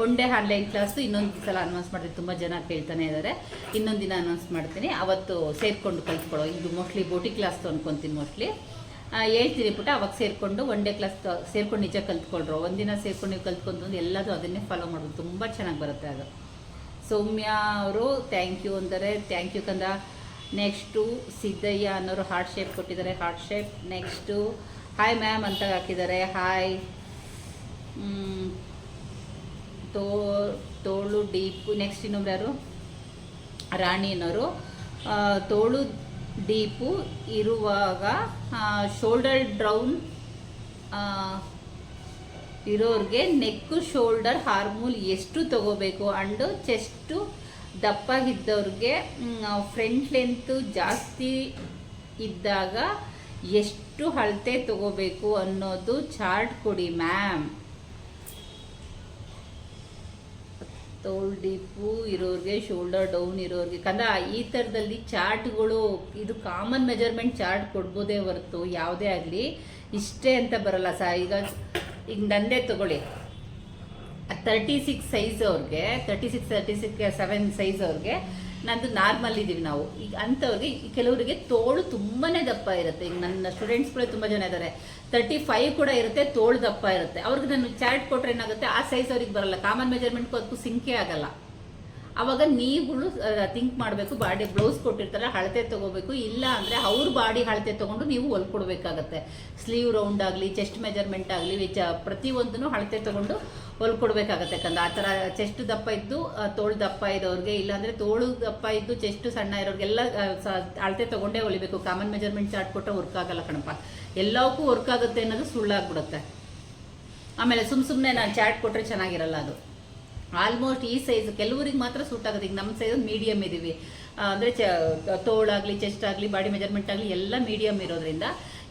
ಒನ್ ಡೇ ಆನ್ಲೈನ್ ಕ್ಲಾಸು ಇನ್ನೊಂದು ಸಲ ಅನೌನ್ಸ್ ಮಾಡ್ತೀನಿ. ತುಂಬ ಜನ ಕೇಳ್ತಾನೆ ಇದ್ದಾರೆ ಇನ್ನೊಂದು ದಿನ ಅನೌನ್ಸ್ ಮಾಡ್ತೀನಿ. ಅವತ್ತು ಸೇರಿಕೊಂಡು ಕಲ್ತ್ಕೊಳ್ಳೋ, ಇದು ಮೋಸ್ಟ್ಲಿ ಬೋಟಿ ಕ್ಲಾಸ್ ಅನ್ಕೊತೀನಿ ಮೋಸ್ಟ್ಲಿ ಹೇಳ್ತೀನಿ ಪುಟ್ಟ ಅವಾಗ ಸೇರಿಕೊಂಡು ಒನ್ ಡೇ ಕ್ಲಾಸ್ ಸೇರ್ಕೊಂಡು ನಿಜ ಕಲ್ತ್ಕೊಳ್ರು. ಒಂದಿನ ಸೇರ್ಕೊಂಡು ನೀವು ಕಲ್ತ್ಕೊಂಡು ಎಲ್ಲದೂ ಅದನ್ನೇ ಫಾಲೋ ಮಾಡೋದು. ತುಂಬ ಚೆನ್ನಾಗಿ ಬರುತ್ತೆ ಅದು. ಸೌಮ್ಯ ಅವರು ಥ್ಯಾಂಕ್ ಯು ಅಂದರೆ ಥ್ಯಾಂಕ್ ಯು ಕಂದ ನೆಕ್ಸ್ಟು ಸಿದ್ದಯ್ಯ ಅನ್ನೋರು ಹಾರ್ಟ್ ಶೇಪ್ ಕೊಟ್ಟಿದ್ದಾರೆ. Heart shape next hi ma'am ಅಂತ ಹಾಕಿದ್ದಾರೆ. ಹಾಯ್ ತೋ, ತೋಳು ಡೀಪು ನೆಕ್ಸ್ಟ್ ಇನ್ನೊಬ್ರು ಯಾರು? ರಾಣಿ ಅನ್ನೋರು ತೋಳು ಡೀಪು ಇರುವಾಗ ಶೋಲ್ಡರ್ ಡ್ರೌನ್ ಇರೋರಿಗೆ ನೆಕ್ಕು ಶೋಲ್ಡರ್ ಹಾರ್ಮೋಲ್ ಎಷ್ಟು ತಗೋಬೇಕು? ಅಂಡು ಚೆಸ್ಟು ದಪ್ಪಾಗಿದ್ದವ್ರಿಗೆ ಫ್ರಂಟ್ ಲೆಂತು ಜಾಸ್ತಿ ಇದ್ದಾಗ ಎಷ್ಟು ಅಳತೆ ತಗೋಬೇಕು ಅನ್ನೋದು ಚಾರ್ಟ್ ಕೊಡಿ ಮ್ಯಾಮ್ ತೋಲ್ ಡೀಪು ಇರೋರಿಗೆ ಶೋಲ್ಡರ್ ಡೌನ್ ಇರೋರಿಗೆ ಕಂದ ಈ ಥರದಲ್ಲಿ ಚಾರ್ಟ್ಗಳು ಇದು ಕಾಮನ್ ಮೆಜರ್ಮೆಂಟ್ ಚಾರ್ಟ್ ಕೊಡ್ಬೋದೇ ಹೊರತು ಯಾವುದೇ ಆಗಲಿ ಇಷ್ಟೇ ಅಂತ ಬರಲ್ಲ ಸಾ ಈಗ ಈಗ ನಂದೇ ತಗೊಳ್ಳಿ. ತರ್ಟಿ ಸಿಕ್ಸ್ ಸೈಜ್ ಅವ್ರಿಗೆ thirty six thirty six seven size ಅವ್ರಿಗೆ ನಂದು ನಾರ್ಮಲ್ ಇದೀವಿ ನಾವು. ಈಗ ಅಂಥವ್ರಿಗೆ ಕೆಲವರಿಗೆ ತೋಳು ತುಂಬಾನೇ ದಪ್ಪ ಇರುತ್ತೆ. ಈಗ ನನ್ನ ಸ್ಟೂಡೆಂಟ್ಸ್ಗಳೇ ತುಂಬ ಜನ ಇದ್ದಾರೆ ತರ್ಟಿ ಫೈವ್ ಕೂಡ ಇರುತ್ತೆ, ತೋಳು ದಪ್ಪ ಇರುತ್ತೆ. ಅವ್ರಿಗೆ ನಾನು ಚಾರ್ಟ್ ಕೊಟ್ಟರೆ ಏನಾಗುತ್ತೆ? ಆ ಸೈಜ್ ಅವ್ರಿಗೆ ಬರಲ್ಲ. ಕಾಮನ್ ಮೆಜರ್ಮೆಂಟ್ಗೂ ಅದಕ್ಕೂ ಸಿಂಕೆ ಆಗಲ್ಲ. ಅವಾಗ ನೀವುಗಳು ಥಿಂಕ್ ಮಾಡಬೇಕು, ಬಾಡಿ ಬ್ಲೌಸ್ ಕೊಟ್ಟಿರ್ತಾರೆ ಹಳತೆ ತಗೋಬೇಕು. ಇಲ್ಲ ಅಂದರೆ ಅವ್ರ ಬಾಡಿ ಹಳತೆ ತೊಗೊಂಡು ನೀವು ಹೊಲ್ಕೊಡ್ಬೇಕಾಗತ್ತೆ ಸ್ಲೀವ್ ರೌಂಡ್ ಆಗಲಿ ಚೆಸ್ಟ್ ಮೆಜರ್ಮೆಂಟ್ ಆಗಲಿ ಪ್ರತಿಯೊಂದನ್ನು ಹಳತೆ ತೊಗೊಂಡು ಹೊಲ್ಕೊಡ್ಬೇಕಾಗತ್ತೆ ಯಾಕಂದ್ರೆ ಆ ಥರ ಚೆಸ್ಟ್ ದಪ್ಪ ಇದ್ದು ತೋಳು ದಪ್ಪ ಇರೋರಿಗೆ ಇಲ್ಲಾಂದರೆ ತೋಳು ದಪ್ಪ ಇದ್ದು ಚೆಸ್ಟು ಸಣ್ಣ ಇರೋರಿಗೆಲ್ಲ ಅಳತೆ ತೊಗೊಂಡೇ ಹೊಲಿಬೇಕು. ಕಾಮನ್ ಮೆಜರ್ಮೆಂಟ್ ಚಾರ್ಟ್ ಕೊಟ್ಟರೆ ವರ್ಕ್ ಆಗಲ್ಲ ಕಣಪ್ಪ. ಎಲ್ಲವಕ್ಕೂ ವರ್ಕ್ ಆಗುತ್ತೆ ಅನ್ನೋದು ಸುಳ್ಳಾಗ್ಬಿಡುತ್ತೆ. ಆಮೇಲೆ ಸುಮ್ಮ ಸುಮ್ಮನೆ ನಾನು ಚಾಟ್ ಕೊಟ್ಟರೆ ಚೆನ್ನಾಗಿರಲ್ಲ ಅದು. ಆಲ್ಮೋಸ್ಟ್ ಈ ಸೈಜ್ ಕೆಲವರಿಗೆ ಮಾತ್ರ ಸೂಟ್ ಆಗುತ್ತೆ ಈಗ ನಮ್ಮ ಸೈಜ್ ಮೀಡಿಯಮ್ ಇದೀವಿ. ಅಂದರೆ ಚ ತೋಳಾಗಲಿ ಚೆಸ್ಟ್ ಆಗಲಿ ಬಾಡಿ ಮೆಜರ್ಮೆಂಟ್ ಆಗಲಿ ಎಲ್ಲ ಮೀಡಿಯಮ್ ಇರೋದ್ರಿಂದ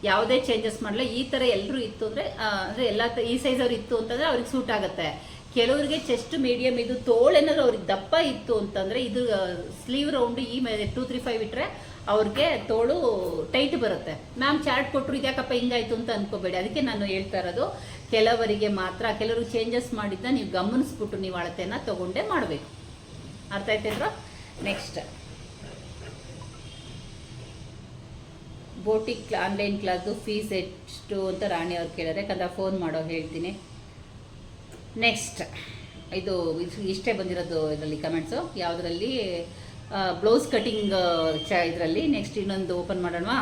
ಯಾವುದೇ ಚೇಂಜಸ್ ಮಾಡಲ್ಲ ಈ ಥರ ಎಲ್ಲರೂ ಇತ್ತು ಅಂದರೆ ಅಂದರೆ ಎಲ್ಲ ಈ ಸೈಜ್ ಅವ್ರು ಇತ್ತು ಅಂತಂದರೆ ಅವ್ರಿಗೆ ಸೂಟ್ ಆಗುತ್ತೆ. ಕೆಲವರಿಗೆ ಚೆಸ್ಟ್ ಮೀಡಿಯಮ್ ಇದು ತೋಳೇನಾದ್ರು ಅವ್ರಿಗೆ ದಪ್ಪ ಇತ್ತು ಅಂತಂದರೆ ಇದು ಸ್ಲೀವ್ ರೌಂಡ್ ಈ ಟೂ ತ್ರೀ ಫೈವ್ ಇಟ್ಟರೆ ಅವ್ರಿಗೆ ತೋಳು ಟೈಟ್ ಬರುತ್ತೆ. ಮ್ಯಾಮ್ ಚಾರ್ಟ್ ಕೊಟ್ಟರು ಇದ್ಯಾಕಪ್ಪ ಹಿಂಗಾಯ್ತು ಅಂತ ಅನ್ಕೋಬೇಡಿ. ಅದಕ್ಕೆ ನಾನು ಹೇಳ್ತಾ ಇರೋದು ಕೆಲವರಿಗೆ ಮಾತ್ರ, ಕೆಲವರು ಚೇಂಜಸ್ ಮಾಡಿದ್ದ ನೀವು ಗಮನಿಸ್ಬಿಟ್ಟು ನೀವು ಅಳತೆನ ತಗೊಂಡೇ ಮಾಡಬೇಕು. ಅರ್ಥ ಆಯ್ತೇನ್ರ ನೆಕ್ಸ್ಟ್ ಬೋಟಿಕ್ ಆನ್ಲೈನ್ ಕ್ಲಾಸ್ದು ಫೀಸ್ ಎಷ್ಟು ಅಂತ ರಾಣಿ ಅವ್ರು ಕೇಳಿದ್ರೆ ಯಾಕಂದ್ರೆ ಫೋನ್ ಮಾಡೋ ಹೇಳ್ತೀನಿ. ನೆಕ್ಸ್ಟ್ ಇದು ಇಷ್ಟೇ ಬಂದಿರೋದು ಇದರಲ್ಲಿ ಕಮೆಂಟ್ಸು ಯಾವುದರಲ್ಲಿ? ಬ್ಲೌಸ್ ಕಟಿಂಗ್ ಚ, ಇದರಲ್ಲಿ. ನೆಕ್ಸ್ಟ್ ಇನ್ನೊಂದು ಓಪನ್ ಮಾಡೋಣವಾ?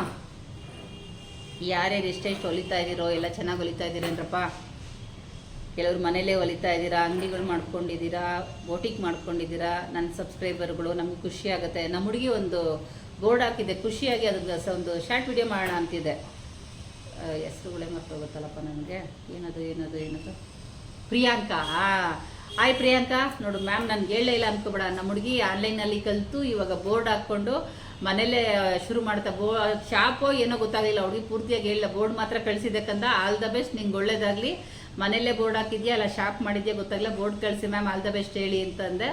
ಯಾರ್ಯಾರು ಎಷ್ಟೆಷ್ಟು ಹೊಲಿತಾ ಇದ್ದೀರೋ ಎಲ್ಲ ಚೆನ್ನಾಗಿ ಹೊಲಿತಾ ಇದ್ದೀರೇನ್ರಪ್ಪ ಕೆಲವರು ಮನೇಲೇ ಹೊಲಿತಾ ಇದ್ದೀರಾ ಅಂಗಡಿಗಳು ಮಾಡ್ಕೊಂಡಿದ್ದೀರಾ ಬೋಟಿಕ್ ಮಾಡ್ಕೊಂಡಿದ್ದೀರಾ ನನ್ನ ಸಬ್ಸ್ಕ್ರೈಬರ್ಗಳು ನಮ್ಗೆ ಖುಷಿ ಆಗುತ್ತೆ. ನಮ್ಮ ಹುಡುಗಿ ಒಂದು ಬೋರ್ಡ್ ಹಾಕಿದೆ, ಖುಷಿಯಾಗಿ ಅದಕ್ಕೆ ಸಹ ಒಂದು ಶಾರ್ಟ್ ವಿಡಿಯೋ ಮಾಡೋಣ ಅಂತಿದೆ. ಹೆಸರುಗಳೇ ಮರ್ತೋಗುತ್ತಲ್ಲಪ್ಪ ನನಗೆ? ಏನದು ಏನದು ಏನದು? ಪ್ರಿಯಾಂಕಾ ಆಯ್ ಪ್ರಿಯಾಂಕಾ. ನೋಡು ಮ್ಯಾಮ್ ನನ್ಗೆ ಹೇಳೇ ಇಲ್ಲ ಅನ್ಕೋಬೇಡ. ನಮ್ಮ ಹುಡುಗಿ ಆನ್ಲೈನಲ್ಲಿ ಕಲಿತು, ಇವಾಗ ಬೋರ್ಡ್ ಹಾಕ್ಕೊಂಡು ಮನೇಲೇ ಶುರು ಮಾಡ್ತಾ, ಬೋ, ಶಾಪೋ ಏನೋ ಗೊತ್ತಾಗಲಿಲ್ಲ. ಹುಡುಗಿ ಪೂರ್ತಿಯಾಗಿ ಹೇಳಿಲ್ಲ ಬೋರ್ಡ್ ಮಾತ್ರ ಕಳಿಸಿದ್ದಕ್ಕಂತ ಆಲ್ ದ ಬೆಸ್ಟ್ ನಿಂಗೆ ಒಳ್ಳೇದಾಗಲಿ. ಮನೇಲೇ ಬೋರ್ಡ್ ಹಾಕಿದ್ಯಾ, ಅಲ್ಲ ಶಾಪ್ ಮಾಡಿದ್ಯಾ ಗೊತ್ತಾಗಲಿಲ್ಲ. ಬೋರ್ಡ್ ಕಳಿಸಿ ಮ್ಯಾಮ್ ಆಲ್ ದ ಬೆಸ್ಟ್ ಹೇಳಿ ಅಂತಂದೆ.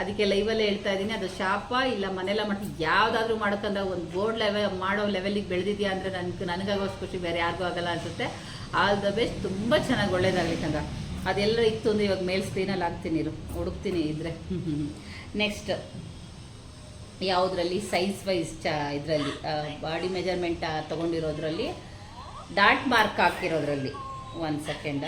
ಅದಕ್ಕೆ ಲೈವಲ್ಲೇ ಹೇಳ್ತಾ ಇದ್ದೀನಿ. ಅದು ಶಾಪ ಇಲ್ಲ ಮನೆಯಲ್ಲ ಮಾಡಿ ಯಾವುದಾದ್ರೂ ಮಾಡ್ಕೊಂಡ ಒಂದು ಬೋರ್ಡ್ ಲೆವೆಲ್ ಮಾಡೋ ಲೆವೆಲಿಗೆ ಬೆಳೆದಿದ್ಯಾ ಅಂದರೆ ನನಗೆ, ನನಗಾಗೋಷ್ಟು ಖುಷಿ. ಬೇರೆ ಯಾರಿಗೂ ಆಗಲ್ಲ ಅನ್ಸುತ್ತೆ. ಆಲ್ ದ ಬೆಸ್ಟ್ ತುಂಬ ಚೆನ್ನಾಗಿ ಒಳ್ಳೇದಾಗಲಿ ಕಂದ ಅದೆಲ್ಲ ಇತ್ತು ಅಂದರೆ ಇವಾಗ ಮೇಲ್ ಸ್ಕ್ರೀನಲ್ಲಿ ಹಾಕ್ತೀನಿ ಇರು. ಹುಡುಕ್ತೀನಿ ಇದ್ರೆ. ನೆಕ್ಸ್ಟ್ ಯಾವುದರಲ್ಲಿ? ಸೈಜ್ ವೈಸ್ ಚ ಇದರಲ್ಲಿ. ಬಾಡಿ ಮೆಜರ್ಮೆಂಟ್ ತೊಗೊಂಡಿರೋದ್ರಲ್ಲಿ. ಡಾಟ್ ಮಾರ್ಕ್ ಹಾಕಿರೋದ್ರಲ್ಲಿ. ಒಂದು ಸೆಕೆಂಡ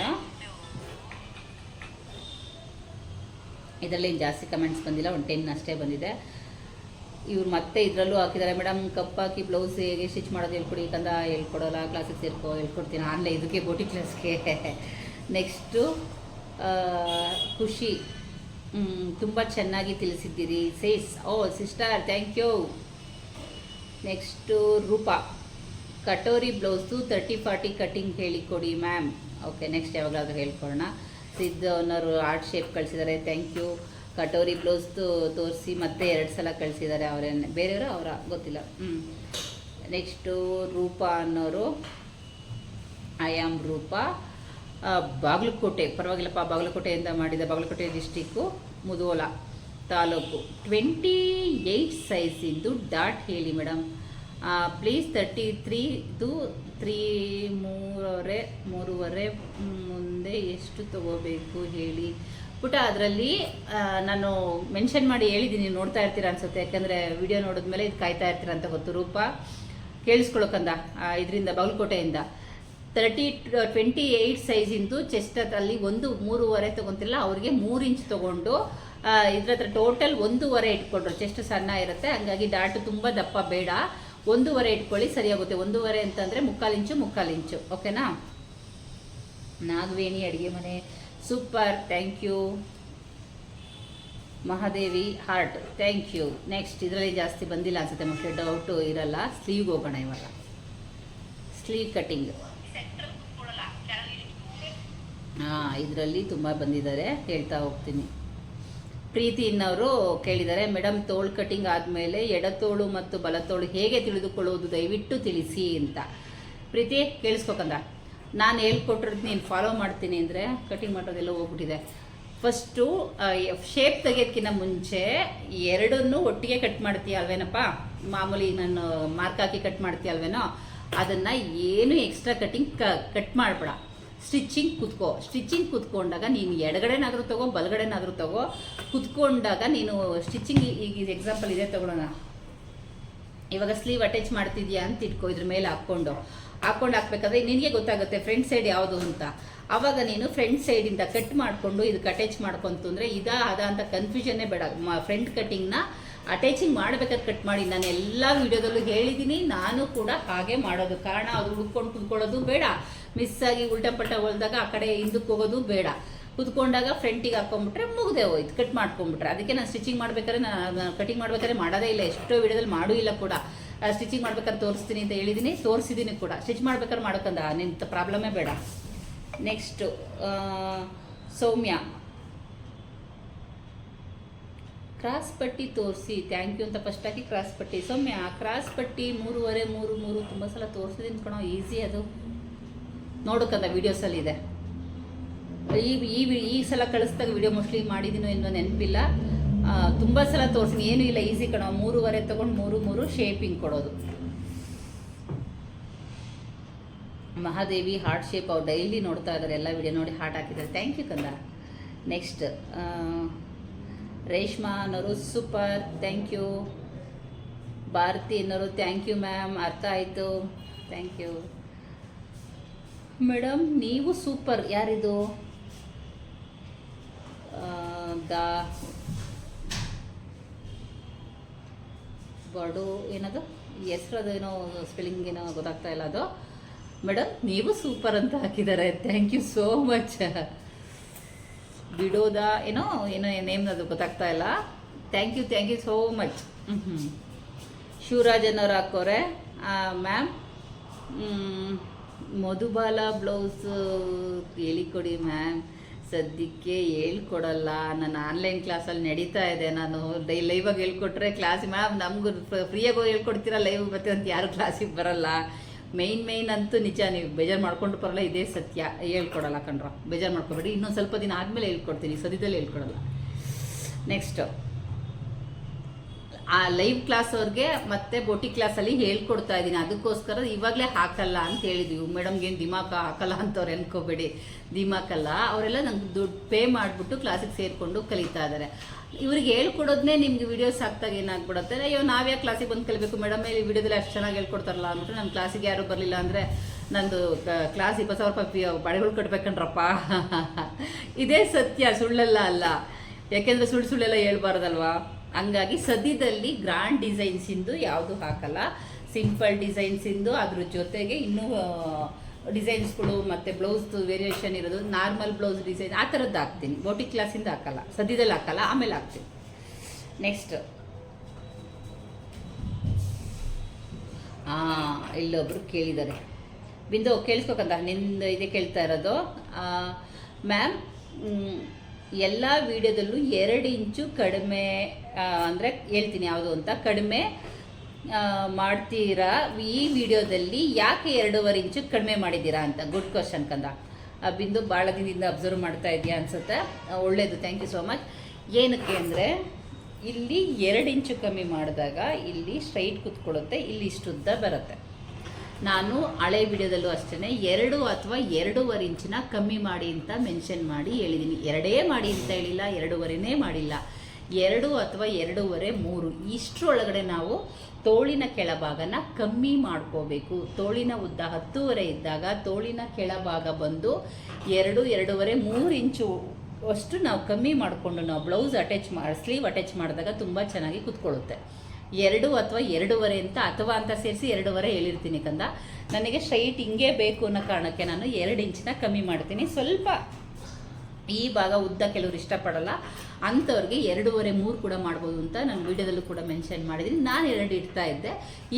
ಇದರಲ್ಲಿ ಜಾಸ್ತಿ ಕಮೆಂಟ್ಸ್ ಬಂದಿಲ್ಲ, ಒಂದು ಟೆನ್ ಅಷ್ಟೇ ಬಂದಿದೆ. ಇವ್ರು ಮತ್ತೆ ಇದರಲ್ಲೂ ಹಾಕಿದ್ದಾರೆ. ಮೇಡಮ್ ಕಪ್ ಹಾಕಿ ಬ್ಲೌಸ್ ಹೇಗೆ ಸ್ಟಿಚ್ ಮಾಡೋದು ಹೇಳ್ಕೊಡಿ. ಕಂದ ಹೇಳ್ಕೊಡೋಲ್ಲ ಕ್ಲಾಸಿಗೆ ಸೇರ್ಕೋ ಹೇಳ್ಕೊಡ್ತೀನಿ. ಆನ್ಲೈನ್, ಇದಕ್ಕೆ ಬೋಟಿ ಕ್ಲಾಸ್ಗೆ ನೆಕ್ಸ್ಟು ಖುಷಿ. ತುಂಬ ಚೆನ್ನಾಗಿ ತಿಳಿಸಿದ್ದೀರಿ. Says oh sister thank you next Rupa. Katori blouse thirty forty cutting ಹೇಳಿಕೊಡಿ ma'am okay next ಯಾವಾಗಲಾದ್ರೂ ಹೇಳ್ಕೊಡೋಣ ಸಿದ್ಧ ಅನ್ನೋರು ಆರ್ಟ್ ಶೇಪ್ ಕಳಿಸಿದ್ದಾರೆ ಥ್ಯಾಂಕ್ ಯು ಕಟೋರಿ ಬ್ಲೌಸ್ದು ತೋರಿಸಿ ಮತ್ತೆ ಎರಡು ಸಲ ಕಳಿಸಿದ್ದಾರೆ ಅವರೇನು ಬೇರೆಯವರು ಅವರ, ಗೊತ್ತಿಲ್ಲ. ಹ್ಞೂ ನೆಕ್ಸ್ಟು ರೂಪಾ ಅನ್ನೋರು. I am Roopa. ಬಾಗಲಕೋಟೆ, ಪರವಾಗಿಲ್ಲಪ್ಪ, ಬಾಗಲಕೋಟೆಯಿಂದ ಮಾಡಿದ Bagalkot district Mudhol taluk. Twenty eight ಸೈಜಿಂದು dot ಹೇಳಿ ಮೇಡಮ್ ಪ್ಲೀಸ್ ತರ್ಟಿ ತ್ರೀದು ತ್ರೀ ಮೂರವರೆ ಮೂರುವರೆ ಮುಂದೆ ಎಷ್ಟು ತಗೋಬೇಕು ಹೇಳಿ. ಪುಟ ಅದರಲ್ಲಿ ನಾನು ಮೆನ್ಷನ್ ಮಾಡಿ ಹೇಳಿದ್ದೀನಿ, ನೋಡ್ತಾ ಇರ್ತೀರಾ ಅನ್ಸುತ್ತೆ. ಯಾಕಂದರೆ ವಿಡಿಯೋ ನೋಡಿದ್ಮೇಲೆ ಇದು ಕಾಯ್ತಾ ಇರ್ತೀರ ಅಂತ ಗೊತ್ತು. ರೂಪ ಕೇಳಿಸ್ಕೊಳ್ಳೋಕಂದ ಇದರಿಂದ, ಬಾಗಲಕೋಟೆಯಿಂದ. ತರ್ಟಿ ಟ್ವೆಂಟಿ ಏಯ್ಟ್ ಸೈಜಿಂದು ಚೆಸ್ಟ್ ಅಲ್ಲಿ ಒಂದು ಮೂರುವರೆ ತೊಗೊಂತಿಲ್ಲ, ಅವ್ರಿಗೆ ಮೂರು ಇಂಚ್ ತೊಗೊಂಡು ಇದ್ರ ಹತ್ರ ಟೋಟಲ್ ಒಂದೂವರೆ ಇಟ್ಕೊಂಡ್ರು. ಚೆಸ್ಟ್ ಸಣ್ಣ ಇರುತ್ತೆ, ಹಂಗಾಗಿ ಡಾಟು ತುಂಬ ದಪ್ಪ ಬೇಡ. ಒಂದೂವರೆ ಇಟ್ಕೊಳ್ಳಿ, ಸರಿಯಾಗುತ್ತೆ. ಒಂದೂವರೆ ಅಂತಂದರೆ ಮುಕ್ಕಾಲು ಇಂಚು ಮುಕ್ಕಾಲು ಇಂಚು ಓಕೆನಾ ನಾಗವೇಣಿ ಅಡುಗೆ ಮನೆ. Super thank you Mahadevi heart thank you next ಇದರಲ್ಲಿ ಜಾಸ್ತಿ ಬಂದಿಲ್ಲ ಅನ್ಸುತ್ತೆ ಮಕ್ಕಳು ಡೌಟು ಇರಲ್ಲ. ಸ್ಲೀವ್ಗೆ ಹೋಗೋಣ ಇವಾಗ. ಸ್ಲೀವ್ ಕಟಿಂಗ್ ಇದರಲ್ಲಿ ತುಂಬ ಬಂದಿದ್ದಾರೆ. ಹೇಳ್ತಾ ಹೋಗ್ತೀನಿ. ಪ್ರೀತಿ ಇನ್ನವರು ಕೇಳಿದ್ದಾರೆ ಮೇಡಮ್ ತೋಳು ಕಟಿಂಗ್ ಆದಮೇಲೆ ಎಡತೋಳು ಮತ್ತು ಬಲತೋಳು ಹೇಗೆ ತಿಳಿದುಕೊಳ್ಳುವುದು ದಯವಿಟ್ಟು ತಿಳಿಸಿ ಅಂತ. ಪ್ರೀತಿ ಕೇಳಿಸ್ಕೊಕಂದ ನಾನು ಹೇಳ್ಕೊಟ್ಟಿರೋದು ನೀನು ಫಾಲೋ ಮಾಡ್ತೀನಿ ಅಂದರೆ ಕಟಿಂಗ್ ಮಾಡೋದೆಲ್ಲ ಹೋಗ್ಬಿಟ್ಟಿದೆ. ಫಸ್ಟು ಶೇಪ್ ತೆಗೆಯೋದಕ್ಕಿಂತ ಮುಂಚೆ ಎರಡನ್ನೂ ಒಟ್ಟಿಗೆ ಕಟ್ ಮಾಡ್ತೀಯ ಅಲ್ವೇನಪ್ಪ? ಮಾಮೂಲಿ ನಾನು ಮಾರ್ಕ್ ಹಾಕಿ ಕಟ್ ಮಾಡ್ತೀಯ ಅಲ್ವೇನೋ? ಅದನ್ನು ಏನು ಎಕ್ಸ್ಟ್ರಾ ಕಟಿಂಗ್ ಕಟ್ ಮಾಡಬೇಡ. ಸ್ಟಿಚಿಂಗ್ ಕುತ್ಕೋ. ಸ್ಟಿಚ್ಚಿಂಗ್ ಕುತ್ಕೊಂಡಾಗ ನೀನು ಎಡಗಡೆನಾದರೂ ತಗೋ, ಬಲಗಡೆನಾದರೂ ತಗೋ. ಕುತ್ಕೊಂಡಾಗ ನೀನು ಸ್ಟಿಚ್ಚಿಂಗ್ ಈಗ ಎಕ್ಸಾಂಪಲ್ ಇದೆ ತಗೊಳ್ಳೋಣ ಇವಾಗ ಸ್ಲೀವ್ ಅಟ್ಯಾಚ್ ಮಾಡ್ತಿದ್ಯಾ ಅಂತ ಇಟ್ಕೋ, ಇದ್ರ ಮೇಲೆ ಹಾಕ್ಕೊಂಡು. ಹಾಕ್ಕೊಂಡು ಹಾಕ್ಬೇಕಾದ್ರೆ ನಿನಗೆ ಗೊತ್ತಾಗುತ್ತೆ ಫ್ರಂಟ್ ಸೈಡ್ ಯಾವುದು ಅಂತ. ಆವಾಗ ನೀನು ಫ್ರಂಟ್ ಸೈಡಿಂದ ಕಟ್ ಮಾಡಿಕೊಂಡು ಇದಕ್ಕೆ ಅಟ್ಯಾಚ್ ಮಾಡ್ಕೊಂತಂದ್ರೆ ಇದ ಅದ ಅಂತ ಕನ್ಫ್ಯೂಷನ್ನೇ ಬೇಡ. ಫ್ರಂಟ್ ಕಟ್ಟಿಂಗ್ನ ಅಟ್ಯಾಚಿಂಗ್ ಮಾಡ್ಬೇಕಾದ್ರೆ ಕಟ್ ಮಾಡಿ ನಾನು ಎಲ್ಲ ವಿಡಿಯೋದಲ್ಲೂ ಹೇಳಿದ್ದೀನಿ ನಾನು ಕೂಡ ಹಾಗೆ ಮಾಡೋದು. ಕಾರಣ ಅದು ಹುಡ್ಕೊಂಡು ಕುತ್ಕೊಳ್ಳೋದು ಬೇಡ. ಮಿಸ್ ಆಗಿ ಉಲ್ಟಾ ಪಲ್ಟಾ ಹೊಲ್ದಾಗ ಆ ಕಡೆ ಹಿಂದಕ್ಕೆ ಹೋಗೋದು ಬೇಡ. ಕುತ್ಕೊಂಡಾಗ ಫ್ರಂಟಿಗೆ ಹಾಕೊಂಡ್ಬಿಟ್ರೆ ಮುಗ್ದೆ ಹೋಯ್ತು ಕಟ್ ಮಾಡ್ಕೊಂಡ್ಬಿಟ್ರೆ ಅದಕ್ಕೆ ನಾನು ಸ್ಟಿಚಿಂಗ್ ಮಾಡ್ಬೇಕಾದ್ರೆ ನಾನು ಕಟಿಂಗ್ ಮಾಡ್ಬೇಕಾದ್ರೆ ಮಾಡೋದೇ ಇಲ್ಲ. ಎಷ್ಟೋ ವಿಡಿಯೋದಲ್ಲಿ ಮಾಡೂ ಇಲ್ಲ ಕೂಡ. ಸ್ಟಿಚಿಂಗ್ ಮಾಡ್ಬೇಕಾದ್ರೆ ತೋರಿಸ್ತೀನಿ ಅಂತ ಹೇಳಿದ್ದೀನಿ ತೋರಿಸಿದ್ದೀನಿ ಕೂಡ. ಸ್ಟಿಚ್ ಮಾಡ್ಬೇಕಾದ್ರೆ ಮಾಡ್ಕೊಂಡ ನಿಂತ ಪ್ರಾಬ್ಲಮೇ ಬೇಡ. ನೆಕ್ಸ್ಟು ಸೌಮ್ಯ. ಕ್ರಾಸ್ ಪಟ್ಟಿ ತೋರಿಸಿ. ಥ್ಯಾಂಕ್ ಯು ಅಂತ ಫಸ್ಟ್ ಹಾಕಿ ಕ್ರಾಸ್ ಪಟ್ಟಿ. ಸೌಮ್ಯ ಕ್ರಾಸ್ ಪಟ್ಟಿ ಮೂರುವರೆ, ಮೂರು ಮೂರು ತುಂಬ ಸಲ ತೋರಿಸಿದ್ದೀನಿ ಕಣೋ ಈಸಿ ಅದು. ನೋಡೋಕ್ಕಂತ ವೀಡಿಯೋಸಲ್ಲಿ ಇದೆ. ಈ ಈ ಈ ಸಲ ಕಳಿಸ್ದಾಗ ವಿಡಿಯೋ ಮೋಸ್ಟ್ಲಿ ಮಾಡಿದ್ದೀನೋ ಇನ್ನೂ ನೆನಪಿಲ್ಲ. ತುಂಬ ಸಲ ತೋರಿಸಿನಿ. ಏನೂ ಇಲ್ಲ ಈಸಿ ಕಣೋ. ಮೂರುವರೆ ತೊಗೊಂಡು ಮೂರು ಮೂರು ಶೇಪಿಂಗ್ ಕೊಡೋದು. ಮಹಾದೇವಿ ಹಾರ್ಟ್ ಶೇಪ್ ಅವ್ರು ಡೈಲಿ ನೋಡ್ತಾ ಇದ್ದಾರೆ ಎಲ್ಲ ವಿಡಿಯೋ ನೋಡಿ ಹಾರ್ಟ್ ಹಾಕಿದ್ದಾರೆ. ಥ್ಯಾಂಕ್ ಯು ಕಂದ. ನೆಕ್ಸ್ಟ್ ರೇಷ್ಮಾ ಅನ್ನೋರು ಸೂಪರ್ ಥ್ಯಾಂಕ್ ಯು ಭಾರತಿ ಅನ್ನೋರು ಥ್ಯಾಂಕ್ ಯು ಮ್ಯಾಮ್ ಅರ್ಥ ಆಯಿತು. ಥ್ಯಾಂಕ್ ಯು ಮೇಡಮ್ ನೀವು ಸೂಪರ್ ಯಾರಿದು? ದಾ, ಬಡು, ಏನದು? ಹೆಸ್ರು ಅದೇನೋ ಸ್ಪೆಲ್ಲಿಂಗ್ ಏನೋ ಗೊತ್ತಾಗ್ತಾ ಇಲ್ಲ ಅದು. ಮೇಡಮ್ ನೀವು ಸೂಪರ್ ಅಂತ ಹಾಕಿದ್ದಾರೆ. ಥ್ಯಾಂಕ್ ಯು ಸೋ ಮಚ್ ಬಿಡೋದ ಏನೋ ಏನೋ ನೇಮ್ ಅದು ಗೊತ್ತಾಗ್ತಾ ಇಲ್ಲ. Thank you thank you so much ಹ್ಞೂ ಶಿವರಾಜನ್ ಅವ್ರು ಹಾಕೋರೆ ಮ್ಯಾಮ್ ಮಧುಬಾಲ ಬ್ಲೌಸ್ ಹೇಳಿಕೊಡಿ ಮ್ಯಾಮ್ ಸದ್ಯಕ್ಕೆ ಹೇಳ್ಕೊಡಲ್ಲ. ನಾನು ಆನ್ಲೈನ್ ಕ್ಲಾಸಲ್ಲಿ ನಡೀತಾ ಇದೆ. ನಾನು ಡೈ ಲೈವಾಗಿ ಹೇಳ್ಕೊಟ್ರೆ ಕ್ಲಾಸ್ ಮ್ಯಾಮ್ ನಮಗೂ ಫ್ರೀಯಾಗಿ ಹೋಗಿ ಹೇಳ್ಕೊಡ್ತೀರಾ ಲೈವ್ ಮತ್ತೆ ಅಂತ ಯಾರು ಕ್ಲಾಸಿಗೆ ಬರಲ್ಲ. ಮೇಯ್ನ್ ಮೇಯ್ನ್ ಅಂತೂ ನಿಜ, ನೀವು ಬೇಜಾರು ಮಾಡ್ಕೊಂಡು ಬರಲ್ಲ ಇದೇ ಸತ್ಯ. ಹೇಳ್ಕೊಡಲ್ಲ ಕಣ್ರ. ಬೇಜಾರು ಮಾಡ್ಕೊಬೇಡಿ. ಇನ್ನೊಂದು ಸ್ವಲ್ಪ ದಿನ ಆದಮೇಲೆ ಹೇಳ್ಕೊಡ್ತೀನಿ. ಸದ್ಯದಲ್ಲಿ ಹೇಳ್ಕೊಡಲ್ಲ. ನೆಕ್ಸ್ಟು ಆ ಲೈವ್ ಕ್ಲಾಸ್ ಅವ್ರಿಗೆ ಮತ್ತೆ ಬೋಟಿ ಕ್ಲಾಸಲ್ಲಿ ಹೇಳ್ಕೊಡ್ತಾ ಇದ್ದೀನಿ. ಅದಕ್ಕೋಸ್ಕರ ಇವಾಗಲೇ ಹಾಕಲ್ಲ ಅಂತ ಹೇಳಿದ್ವಿ. ಮೇಡಮ್ಗೆ ಏನು ದಿಮಾಕ ಹಾಕಲ್ಲ ಅಂತವ್ರು ಅನ್ಕೋಬೇಡಿ. ದಿಮಾಕಲ್ಲ ಅವರೆಲ್ಲ ನಂಗೆ ದುಡ್ಡು ಪೇ ಮಾಡಿಬಿಟ್ಟು ಕ್ಲಾಸಿಗೆ ಸೇರಿಕೊಂಡು ಕಲಿತಾ ಇದ್ದಾರೆ ಇವ್ರಿಗೆ ಹೇಳ್ಕೊಡೋದನ್ನೇ ನಿಮ್ಗೆ ವಿಡಿಯೋಸ್ ಹಾಕ್ದಾಗ ಏನಾಗ್ಬಿಡುತ್ತೆ? ಅಯ್ಯೋ ನಾವ್ಯಾ ಕ್ಲಾಸಿಗೆ ಬಂದು ಕಲಿಬೇಕು ಮೇಡಮ್? ಇಲ್ಲಿ ವಿಡಿಯೋದಲ್ಲಿ ಅಷ್ಟು ಚೆನ್ನಾಗಿ ಹೇಳ್ಕೊಡ್ತಾರಲ್ಲ ಅಂದ್ಬಿಟ್ಟು ನಮ್ಮ ಕ್ಲಾಸಿಗೆ ಯಾರು ಬರಲಿಲ್ಲ ಅಂದರೆ ನಂದು ಕ್ಲಾಸ್ ಇಪ್ಪತ್ತು ಸಾವಿರ ರೂಪಾಯಿ ಬಳೆಗಳು ಕಟ್ಬೇಕಂಡ್ರಪ್ಪ ಇದೇ ಸತ್ಯ. ಸುಳ್ಳೆಲ್ಲ ಅಲ್ಲ. ಯಾಕೆಂದರೆ ಸುಳ್ಳು ಸುಳ್ಳೆಲ್ಲ ಹೇಳ್ಬಾರ್ದಲ್ವಾ? ಹಂಗಾಗಿ ಸದ್ಯದಲ್ಲಿ ಗ್ರ್ಯಾಂಡ್ ಡಿಸೈನ್ಸಿಂದು ಯಾವುದು ಹಾಕಲ್ಲ. ಸಿಂಪಲ್ ಡಿಸೈನ್ಸಿಂದು ಅದ್ರ ಜೊತೆಗೆ ಇನ್ನೂ ಡಿಸೈನ್ಸ್ಗಳು ಮತ್ತು ಬ್ಲೌಸ್ದು ವೇರಿಯೇಷನ್ ಇರೋದು ನಾರ್ಮಲ್ ಬ್ಲೌಸ್ ಡಿಸೈನ್ ಆ ಥರದ್ದು ಹಾಕ್ತೀನಿ. ಬೋಟಿ ಕ್ಲಾಸಿಂದ ಹಾಕಲ್ಲ. ಸದ್ಯದಲ್ಲಿ ಹಾಕಲ್ಲ, ಆಮೇಲೆ ಹಾಕ್ತೀನಿ. ನೆಕ್ಸ್ಟ್ ಹಾಂ ಇಲ್ಲೊಬ್ರು ಕೇಳಿದ್ದಾರೆ. ಬಿಂದು, ಕೇಳಿಸ್ಬೇಕಂತ? ನಿಂದು ಇದೇ ಕೇಳ್ತಾ ಇರೋದು. ಮ್ಯಾಮ್ ಎಲ್ಲ ವಿಡಿಯೋದಲ್ಲೂ ಎರಡು ಇಂಚು ಕಡಿಮೆ ಅಂದರೆ ಹೇಳ್ತೀನಿ ಯಾವುದು ಅಂತ. ಕಡಿಮೆ ಮಾಡ್ತೀರಾ ಈ ವಿಡಿಯೋದಲ್ಲಿ ಯಾಕೆ ಎರಡೂವರೆ ಇಂಚು ಕಡಿಮೆ ಮಾಡಿದ್ದೀರಾ ಅಂತ? ಗುಡ್ ಕ್ವಶನ್ ಕಂದ. ಬಿಂದು ಭಾಳ ದಿನದಿಂದ ಅಬ್ಸರ್ವ್ ಮಾಡ್ತಾ ಇದೆಯಾ ಅನ್ಸುತ್ತೆ. ಆ, ಒಳ್ಳೇದು ಥ್ಯಾಂಕ್ ಯು ಸೋ ಮಚ್ ಏನಕ್ಕೆ ಅಂದರೆ ಇಲ್ಲಿ ಎರಡು ಇಂಚು ಕಮ್ಮಿ ಮಾಡಿದಾಗ ಇಲ್ಲಿ ಸ್ಟ್ರೈಟ್ ಕುತ್ಕೊಳ್ಳುತ್ತೆ ಇಲ್ಲಿ ಇಷ್ಟುದ್ದ ಬರುತ್ತೆ. ನಾನು ಹಳೆ ವಿಡಿಯೋದಲ್ಲೂ ಅಷ್ಟೇ ಎರಡು ಅಥವಾ ಎರಡೂವರೆ ಇಂಚಿನ ಕಮ್ಮಿ ಮಾಡಿ ಅಂತ ಮೆನ್ಷನ್ ಮಾಡಿ ಹೇಳಿದ್ದೀನಿ ಎರಡೇ ಮಾಡಿ ಅಂತ ಹೇಳಿಲ್ಲ ಎರಡೂವರೆನೇ ಮಾಡಿಲ್ಲ. ಎರಡು ಅಥವಾ ಎರಡೂವರೆ, ಮೂರು. ಇಷ್ಟರೊಳಗಡೆ ನಾವು ತೋಳಿನ ಕೆಳಭಾಗನ ಕಮ್ಮಿ ಮಾಡ್ಕೋಬೇಕು. ತೋಳಿನ ಉದ್ದ ಹತ್ತೂವರೆ ಇದ್ದಾಗ ತೋಳಿನ ಕೆಳಭಾಗ ಬಂದು ಎರಡು, ಎರಡೂವರೆ, ಮೂರು ಇಂಚು ಅಷ್ಟು ನಾವು ಕಮ್ಮಿ ಮಾಡಿಕೊಂಡು ನಾವು ಬ್ಲೌಸ್ ಅಟ್ಯಾಚ್ ಮಾಡಿ ಸ್ಲೀವ್ ಅಟ್ಯಾಚ್ ಮಾಡಿದಾಗ ತುಂಬ ಚೆನ್ನಾಗಿ ಕುತ್ಕೊಳ್ಳುತ್ತೆ. ಎರಡು ಅಥವಾ ಎರಡೂವರೆ ಅಂತ, ಅಥವಾ ಅಂತ ಸೇರಿಸಿ ಎರಡೂವರೆ ಹೇಳಿರ್ತೀನಿ ಕಂದ. ನನಗೆ ಸ್ಟ್ರೈಟ್ ಹಿಂಗೆ ಬೇಕು ಅನ್ನೋ ಕಾರಣಕ್ಕೆ ನಾನು ಎರಡು ಇಂಚಿನ ಕಮ್ಮಿ ಮಾಡ್ತೀನಿ. ಸ್ವಲ್ಪ ಈ ಭಾಗ ಉದ್ದ ಕೆಲವರು ಇಷ್ಟಪಡಲ್ಲ. ಅಂಥವ್ರಿಗೆ ಎರಡೂವರೆ, ಮೂರು ಕೂಡ ಮಾಡ್ಬೋದು ಅಂತ ನಾನು ವಿಡಿಯೋದಲ್ಲೂ ಕೂಡ ಮೆನ್ಷನ್ ಮಾಡಿದ್ದೀನಿ. ನಾನು ಎರಡು ಇಡ್ತಾ ಇದ್ದೆ.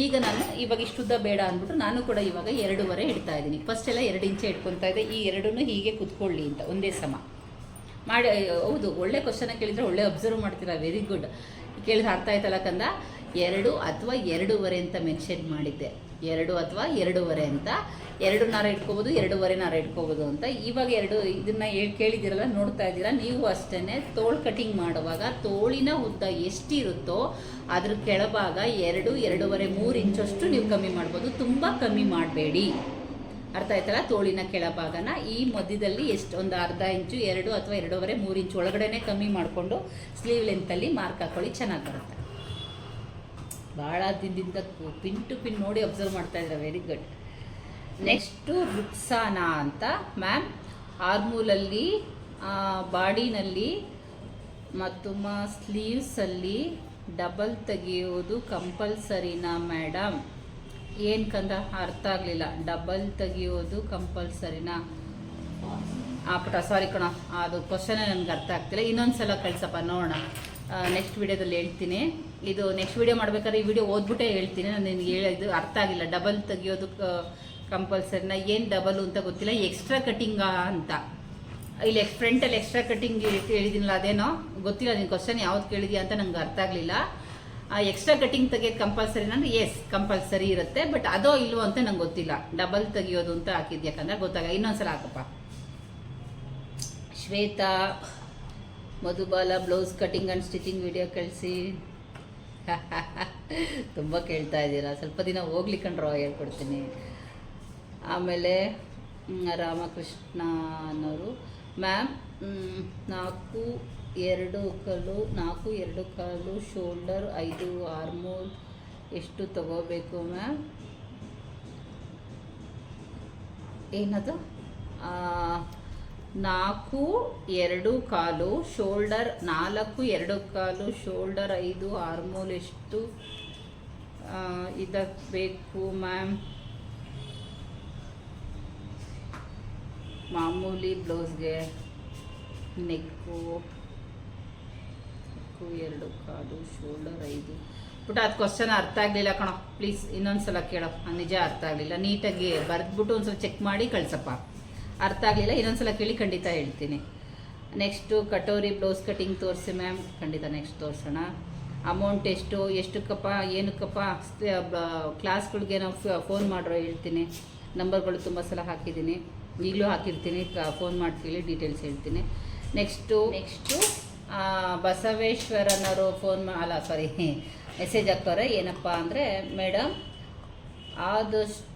ಈಗ ನಾನು ಇವಾಗ ಇಷ್ಟುದ್ದ ಬೇಡ ಅಂದ್ಬಿಟ್ಟು ನಾನು ಕೂಡ ಇವಾಗ ಎರಡೂವರೆ ಇಡ್ತಾ ಇದ್ದೀನಿ. ಫಸ್ಟ್ ಎಲ್ಲ ಎರಡು ಇಂಚೆ ಇಟ್ಕೊತಾ ಇದ್ದೆ. ಈ ಎರಡೂ ಹೀಗೆ ಕುತ್ಕೊಳ್ಳಿ ಅಂತ, ಒಂದೇ ಸಮ. ಮಾಡಿ, ಹೌದು, ಒಳ್ಳೆ ಕ್ವಶನ ಕೇಳಿದರೆ ಒಳ್ಳೆ ಅಬ್ಸರ್ವ್ ಮಾಡ್ತೀರಾ? ವೆರಿ ಗುಡ್ ಕೇಳಿದ್ರೆ ಅರ್ಥ ಆಯ್ತಲ್ಲ ಕಂದ? ಎರಡು ಅಥವಾ ಎರಡೂವರೆ ಅಂತ ಮೆನ್ಷನ್ ಮಾಡಿದ್ದೆ. ಎರಡು ಅಥವಾ ಎರಡೂವರೆ ಅಂತ. ಎರಡು ನಾರ ಇಟ್ಕೋಬೋದು, ಎರಡೂವರೆ ನಾರ ಇಟ್ಕೋಬೋದು ಅಂತ. ಇವಾಗ ಎರಡು ಇದನ್ನ ಕೇಳಿದ್ದೀರಲ್ಲ, ನೋಡ್ತಾ ಇದ್ದೀರಾ? ನೀವು ಅಷ್ಟೇ ತೋಳು ಕಟಿಂಗ್ ಮಾಡುವಾಗ ತೋಳಿನ ಉದ್ದ ಎಷ್ಟಿರುತ್ತೋ ಅದ್ರ ಕೆಳಭಾಗ ಎರಡು, ಎರಡೂವರೆ, ಮೂರು ಇಂಚಷ್ಟು ನೀವು ಕಮ್ಮಿ ಮಾಡ್ಬೋದು. ತುಂಬ ಕಮ್ಮಿ ಮಾಡಬೇಡಿ. ಅರ್ಥ ಆಯ್ತಲ್ಲ? ತೋಳಿನ ಕೆಳಭಾಗನ. ಈ ಮಧ್ಯದಲ್ಲಿ ಎಷ್ಟು, ಒಂದು ಅರ್ಧ ಇಂಚು, ಎರಡು ಅಥವಾ ಎರಡೂವರೆ, ಮೂರು ಇಂಚು ಒಳಗಡೆನೆ ಕಮ್ಮಿ ಮಾಡಿಕೊಂಡು ಸ್ಲೀವ್ ಲೆಂತಲ್ಲಿ ಮಾರ್ಕ್ ಹಾಕೊಳ್ಳಿ, ಚೆನ್ನಾಗಿ ಬರುತ್ತೆ. ಭಾಳ ದಿನದಿಂದ ಪಿನ್ ಟು ಪಿನ್ ನೋಡಿ ಅಬ್ಸರ್ವ್ ಮಾಡ್ತಾ ಇದ್ದಾರೆ ವೆರಿ ಗುಡ್ ನೆಕ್ಸ್ಟು ರುಕ್ಸಾನ ಅಂತ ಮ್ಯಾಮ್ ಆರ್ಮೂಲಲ್ಲಿ ಬಾಡಿನಲ್ಲಿ ಮತ್ತು ಸ್ಲೀವ್ಸಲ್ಲಿ ಡಬಲ್ ತೆಗೆಯೋದು ಕಂಪಲ್ಸರಿನಾ ಮೇಡಮ್ ಏನು ಕಂದ? ಅರ್ಥ ಆಗಲಿಲ್ಲ. ಡಬಲ್ ತೆಗೆಯೋದು ಕಂಪಲ್ಸರಿನಾ ಆ, ಪುಟ ಸಾರಿ ಕಣ. ಅದು ಕ್ವಶನೇ ನನಗೆ ಅರ್ಥ ಆಗ್ತಿಲ್ಲ. ಇನ್ನೊಂದು ಸಲ ಕಳಿಸಪ್ಪ, ನೋಡೋಣ. ನೆಕ್ಸ್ಟ್ ವಿಡಿಯೋದಲ್ಲಿ ಹೇಳ್ತೀನಿ. ಇದು ನೆಕ್ಸ್ಟ್ ವಿಡಿಯೋ ಮಾಡ್ಬೇಕಾದ್ರೆ ಈ ವಿಡಿಯೋ ಓದ್ಬಿಟ್ಟೇ ಹೇಳ್ತೀನಿ. ನಾನು ನಿನ್ಗೆ ಹೇಳಿದ್ದು ಅರ್ಥ ಆಗಿಲ್ಲ. ಡಬಲ್ ತೆಗಿಯೋದು ಕಂಪಲ್ಸರಿನ ಏನು ಡಬಲ್ ಅಂತ ಗೊತ್ತಿಲ್ಲ. ಎಕ್ಸ್ಟ್ರಾ ಕಟ್ಟಿಂಗಾ ಅಂತ. ಇಲ್ಲಿ ಫ್ರಂಟಲ್ಲಿ ಎಕ್ಸ್ಟ್ರಾ ಕಟಿಂಗ್ ಹೇಳಿದಿನಲ್ಲ, ಅದೇನೋ? ಗೊತ್ತಿಲ್ಲ ನಿನ್ನ ಕ್ವಶನ್ ಯಾವ್ದು ಕೇಳಿದ್ಯಾ ಅಂತ ನಂಗೆ ಅರ್ಥ ಆಗಲಿಲ್ಲ. ಎಕ್ಸ್ಟ್ರಾ ಕಟಿಂಗ್ ತೆಗಿಯೋದು ಕಂಪಲ್ಸರಿ ಅಂದ್ರೆ ಎಸ್ ಕಂಪಲ್ಸರಿ ಇರುತ್ತೆ ಬಟ್ ಅದೋ ಇಲ್ವೋ ಅಂತ ನಂಗೆ ಗೊತ್ತಿಲ್ಲ. ಡಬಲ್ ತೆಗಿಯೋದು ಅಂತ ಹಾಕಿದ್ ಯಾಕಂದ್ರೆ ಗೊತ್ತಾಗ ಇನ್ನೊಂದ್ಸಲ ಹಾಕಪ್ಪ. Shweta, Madhubala blouse cutting and stitching video ಕಳಿಸಿ. ತುಂಬ ಕೇಳ್ತಾ ಇದ್ದೀರಾ? ಸ್ವಲ್ಪ ದಿನ ಹೋಗ್ಲಿ ಕಣ್ರೋ ಹೇಳ್ಕೊಡ್ತೀನಿ. ಆಮೇಲೆ ರಾಮಕೃಷ್ಣ ಅನ್ನೋರು, ಮ್ಯಾಮ್ ನಾಲ್ಕು, ಎರಡು ಕಲ್ಲು, ನಾಲ್ಕು, ಎರಡು ಕಾಲು, ಶೋಲ್ಡರ್, ಐದು ಆರ್ಮೋಲ್ ಎಷ್ಟು ತಗೋಬೇಕು ಮ್ಯಾಮ್? ಏನದು? ನಾಲ್ಕು, ಎರಡು ಕಾಲು, ಶೋಲ್ಡರ್ ನಾಲ್ಕು, ಎರಡು ಕಾಲು, ಶೋಲ್ಡರ್ ಐದು, ಆರ್ಮೋಲ್ ಎಷ್ಟು? ಇದಕ್ಕೆ ಬೇಕು, ಮ್ಯಾಮ್. ಮಾಮೂಲಿ ಬ್ಲೌಸ್ಗೆ ನೆಕ್ಕು ಎರಡು ಕಾಲು, ಶೋಲ್ಡರ್ ಐದು. ಬಟ್ ಅದು ಕ್ವಶನ್ ಅರ್ಥ ಆಗಲಿಲ್ಲ ಕಣೋ. ಪ್ಲೀಸ್ ಇನ್ನೊಂದು ಸಲ ಕೇಳೋ ನಿಜ ಅರ್ಥ ಆಗಲಿಲ್ಲ. ನೀಟಾಗಿ ಬರೆದ್ಬಿಟ್ಟು ಒಂದು ಸ್ವಲ್ಪ ಚೆಕ್ ಮಾಡಿ ಕಳ್ಸಪ್ಪ. ಅರ್ಥ ಆಗಲಿಲ್ಲ ಇನ್ನೊಂದ್ಸಲ ಕೇಳಿ ಖಂಡಿತ ಹೇಳ್ತೀನಿ. ನೆಕ್ಸ್ಟು ಕಟೋರಿ ಬ್ಲೌಸ್ ಕಟಿಂಗ್ ತೋರಿಸಿ ಮ್ಯಾಮ್ ಖಂಡಿತ ನೆಕ್ಸ್ಟ್ ತೋರಿಸೋಣ. ಅಮೌಂಟ್ ಎಷ್ಟು ಎಷ್ಟಕ್ಕಪ್ಪ ಏನಕ್ಕಪ್ಪ? ಕ್ಲಾಸ್ಗಳಿಗೆ ನಾವು ಫೋನ್ ಮಾಡಿರೋ ಹೇಳ್ತೀನಿ. ನಂಬರ್ಗಳು ತುಂಬ ಸಲ ಹಾಕಿದ್ದೀನಿ. ಈಗಲೂ ಹಾಕಿರ್ತೀನಿ. ಫೋನ್ ಮಾಡ್ತೀವಿ ಡೀಟೇಲ್ಸ್ ಹೇಳ್ತೀನಿ. ನೆಕ್ಸ್ಟು ನೆಕ್ಸ್ಟು ಬಸವೇಶ್ವರನವರು ಫೋನ್ ಮಾ ಅಲ್ಲ ಸಾರಿ ಮೆಸೇಜ್ ಹಾಕ್ತಾರೆ ಏನಪ್ಪ ಅಂದರೆ ಮೇಡಮ್ ಆದಷ್ಟು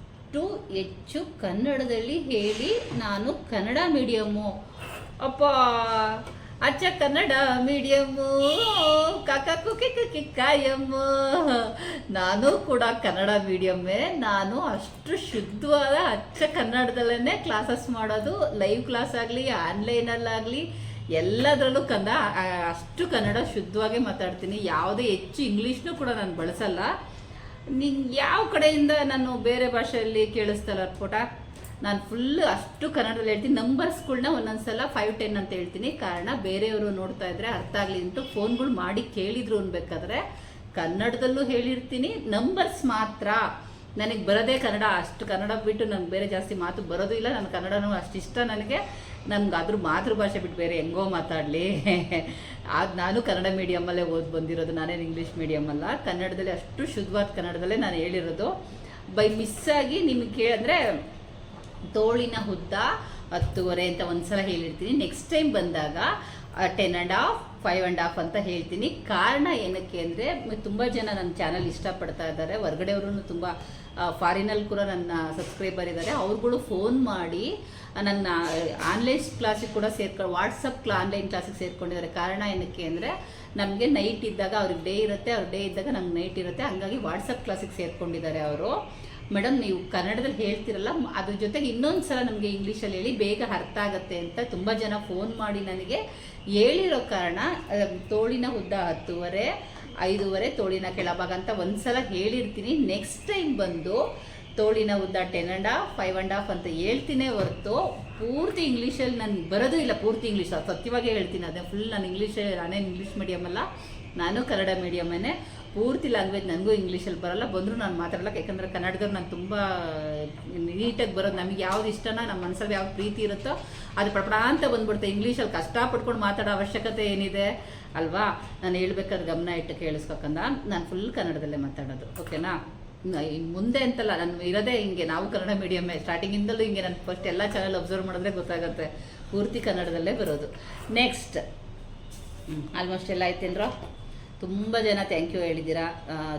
ಹೆಚ್ಚು ಕನ್ನಡದಲ್ಲಿ ಹೇಳಿ ನಾನು ಕನ್ನಡ ಮೀಡಿಯಮ್ಮು ಅಪ್ಪ, ಅಚ್ಚ ಕನ್ನಡ ಮೀಡಿಯಮ್ಮು ಕಾಕ ಕುಕಿ ಕುಕಿ ಕಾಯಮ್ಮು ನಾನು ಕೂಡ ಕನ್ನಡ ಮೀಡಿಯಮ್ಮೇ ನಾನು ಅಷ್ಟು ಶುದ್ಧವಾದ ಅಚ್ಚ ಕನ್ನಡದಲ್ಲೇ ಕ್ಲಾಸಸ್ ಮಾಡೋದು. ಲೈವ್ ಕ್ಲಾಸ್ ಆಗಲಿ ಆನ್ಲೈನಲ್ಲಾಗಲಿ ಎಲ್ಲದರಲ್ಲೂ ಕನ್ನಡ ಅಷ್ಟು ಕನ್ನಡ ಶುದ್ಧವಾಗಿ ಮಾತಾಡ್ತೀನಿ. ಯಾವುದೇ ಹೆಚ್ಚು ಇಂಗ್ಲೀಷ್ನೂ ಕೂಡ ನಾನು ಬಳಸಲ್ಲ. ನಿಂಗೆ ಯಾವ ಕಡೆಯಿಂದ ನಾನು ಬೇರೆ ಭಾಷೆಯಲ್ಲಿ ಕೇಳಿಸ್ತಲ್ಲ ಪುಟ? ನಾನು ಫುಲ್ ಅಷ್ಟು ಕನ್ನಡದಲ್ಲಿ ಹೇಳ್ತೀನಿ. ನಂಬರ್ಸ್ಗಳನ್ನ ಒಂದೊಂದ್ಸಲ ಫೈವ್ ಟೆನ್ ಅಂತ ಹೇಳ್ತೀನಿ. ಕಾರಣ ಬೇರೆಯವರು ನೋಡ್ತಾ ಇದ್ರೆ ಅರ್ಥ ಆಗಲಿ ಅಂತ ಫೋನ್ಗಳು ಮಾಡಿ ಕೇಳಿದ್ರು ಅನ್ಬೇಕಾದ್ರೆ ಕನ್ನಡದಲ್ಲೂ ಹೇಳಿರ್ತೀನಿ. ನಂಬರ್ಸ್ ಮಾತ್ರ. ನನಗೆ ಬರೋದೇ ಕನ್ನಡ. ಅಷ್ಟು ಕನ್ನಡ ಬಿಟ್ಟು ನನಗೆ ಬೇರೆ ಜಾಸ್ತಿ ಮಾತು ಬರೋದು ಇಲ್ಲ. ನನ್ನ ಕನ್ನಡನೂ ಅಷ್ಟು ಇಷ್ಟ ನನಗೆ. ನನ್ಗೆ ಅದ್ರ ಮಾತೃಭಾಷೆ ಬಿಟ್ಟು ಬೇರೆ ಹೆಂಗೋ ಮಾತಾಡಲಿ. ಅದು ನಾನು ಕನ್ನಡ ಮೀಡಿಯಮಲ್ಲೇ ಓದಿ ಬಂದಿರೋದು, ನಾನೇನು ಇಂಗ್ಲೀಷ್ ಮೀಡಿಯಮ್ ಅಲ್ಲ. ಕನ್ನಡದಲ್ಲಿ ಅಷ್ಟು ಶುದ್ಧವಾದ ಕನ್ನಡದಲ್ಲೇ ನಾನು ಹೇಳಿರೋದು. ಬೈ ಮಿಸ್ಸಾಗಿ ನಿಮಗೆ ಕೇಳಿದ್ರೆ ತೋಳಿನ ಉದ್ದ ಹತ್ತುವರೆ ಅಂತ ಒಂದ್ಸಲ ಹೇಳಿರ್ತೀನಿ. ನೆಕ್ಸ್ಟ್ ಟೈಮ್ ಬಂದಾಗ ten and half five and half ಅಂತ ಹೇಳ್ತೀನಿ. ಕಾರಣ ಏನಕ್ಕೆ ಅಂದರೆ ತುಂಬ ಜನ ನನ್ನ ಚಾನಲ್ ಇಷ್ಟಪಡ್ತಾ ಇದ್ದಾರೆ. ಹೊರಗಡೆಯವರು ತುಂಬ ಫಾರಿನಲ್ಲಿ ಕೂಡ ನನ್ನ ಸಬ್ಸ್ಕ್ರೈಬರ್ ಇದ್ದಾರೆ ಅವ್ರುಗಳು ಫೋನ್ ಮಾಡಿ ನನ್ನ ಆನ್ಲೈನ್ ಕ್ಲಾಸಿಗೆ ಕೂಡ ಸೇರ್ಕೊಂಡು ವಾಟ್ಸಪ್ ಆನ್ಲೈನ್ ಕ್ಲಾಸಿಗೆ ಸೇರ್ಕೊಂಡಿದ್ದಾರೆ. ಕಾರಣ ಏನಕ್ಕೆ ಅಂದರೆ, ನಮಗೆ ನೈಟ್ ಇದ್ದಾಗ ಅವ್ರಿಗೆ ಡೇ ಇರುತ್ತೆ, ಅವ್ರ ಡೇ ಇದ್ದಾಗ ನಂಗೆ ನೈಟ್ ಇರುತ್ತೆ. ಹಂಗಾಗಿ ವಾಟ್ಸಪ್ ಕ್ಲಾಸಿಗೆ ಸೇರ್ಕೊಂಡಿದ್ದಾರೆ ಅವರು. ಮೇಡಮ್ ನೀವು ಕನ್ನಡದಲ್ಲಿ ಹೇಳ್ತಿರಲ್ಲ, ಅದ್ರ ಜೊತೆಗೆ ಇನ್ನೊಂದು ಸಲ ನಮಗೆ ಇಂಗ್ಲೀಷಲ್ಲಿ ಹೇಳಿ, ಬೇಗ ಅರ್ಥ ಆಗುತ್ತೆ ಅಂತ ತುಂಬ ಜನ ಫೋನ್ ಮಾಡಿ ನನಗೆ ಹೇಳಿರೋ ಕಾರಣ ತೋಳಿನ ಉದ್ದ ಹತ್ತುವರೆ, ಐದೂವರೆ ತೋಳಿನ ಕೆಳಭಾಗ ಅಂತ ಒಂದು ಸಲ ಹೇಳಿರ್ತೀನಿ. ನೆಕ್ಸ್ಟ್ ಟೈಮ್ ಬಂದು ತೋಳಿನ ಉದ್ದ ten and half five and half ಅಂತ ಹೇಳ್ತೀನೇ ಹೊರತು ಪೂರ್ತಿ ಇಂಗ್ಲೀಷಲ್ಲಿ ನನಗೆ ಬರೋದು ಇಲ್ಲ ಪೂರ್ತಿ ಇಂಗ್ಲೀಷ್ ಅದು ಸತ್ಯವಾಗೇ ಹೇಳ್ತೀನಿ ಅದೇ ಫುಲ್ ನಾನು ಇಂಗ್ಲೀಷ್ ನಾನೇ ಇಂಗ್ಲೀಷ್ ಮೀಡಿಯಮ್ ಅಲ್ಲ, ನಾನು ಕನ್ನಡ ಮೀಡಿಯಮ್ಮೇ ಪೂರ್ತಿ ಲ್ಯಾಂಗ್ವೇಜ್ ನನಗೂ ಇಂಗ್ಲೀಷಲ್ಲಿ ಬರಲ್ಲ, ಬಂದರೂ ನಾನು ಮಾತಾಡಲ್ಲ ಯಾಕಂದರೆ ಕನ್ನಡದವ್ರು ನಾನು ತುಂಬ ನೀಟಾಗಿ ಬರೋದು ನಮಗೆ ಯಾವ್ದು ಇಷ್ಟನ ನಮ್ಮ ಮನಸ್ಸಲ್ಲಿ ಯಾವ ಪ್ರೀತಿ ಇರುತ್ತೋ ಅದು ಪಡಪಡ ಅಂತ ಬಂದ್ಬಿಡುತ್ತೆ. ಇಂಗ್ಲೀಷಲ್ಲಿ ಕಷ್ಟಪಟ್ಕೊಂಡು ಮಾತಾಡೋ ಅವಶ್ಯಕತೆ ಏನಿದೆ ಅಲ್ವಾ? ನಾನು ಹೇಳ್ಬೇಕಾದ್ರೆ ಗಮನ ಇಟ್ಟು ಕೇಳಿಸ್ಬೇಕಂದ ನಾನು ಫುಲ್ ಕನ್ನಡದಲ್ಲೇ ಮಾತಾಡೋದು ಓಕೆನಾ ಮುಂದೆ ಅಂತಲ್ಲ, ನಾನು ಇರೋದೇ ಹಿಂಗೆ. ನಾವು ಕನ್ನಡ ಮೀಡಿಯಮ್ಮೇ ಸ್ಟಾರ್ಟಿಂಗಿಂದಲೂ ಹಿಂಗೆ ನಾನು ಫಸ್ಟ್ ಎಲ್ಲ ಚಾನಲ್ ಅಬ್ಸರ್ವ್ ಮಾಡಿದ್ರೆ ಗೊತ್ತಾಗುತ್ತೆ. ಪೂರ್ತಿ ಕನ್ನಡದಲ್ಲೇ ಬರೋದು. ನೆಕ್ಸ್ಟ್ ಆಲ್ಮೋಸ್ಟ್ ಎಲ್ಲ ಆಯ್ತೇನ್ರೋ ತುಂಬ ಜನ ಥ್ಯಾಂಕ್ ಯು ಹೇಳಿದ್ದೀರಾ.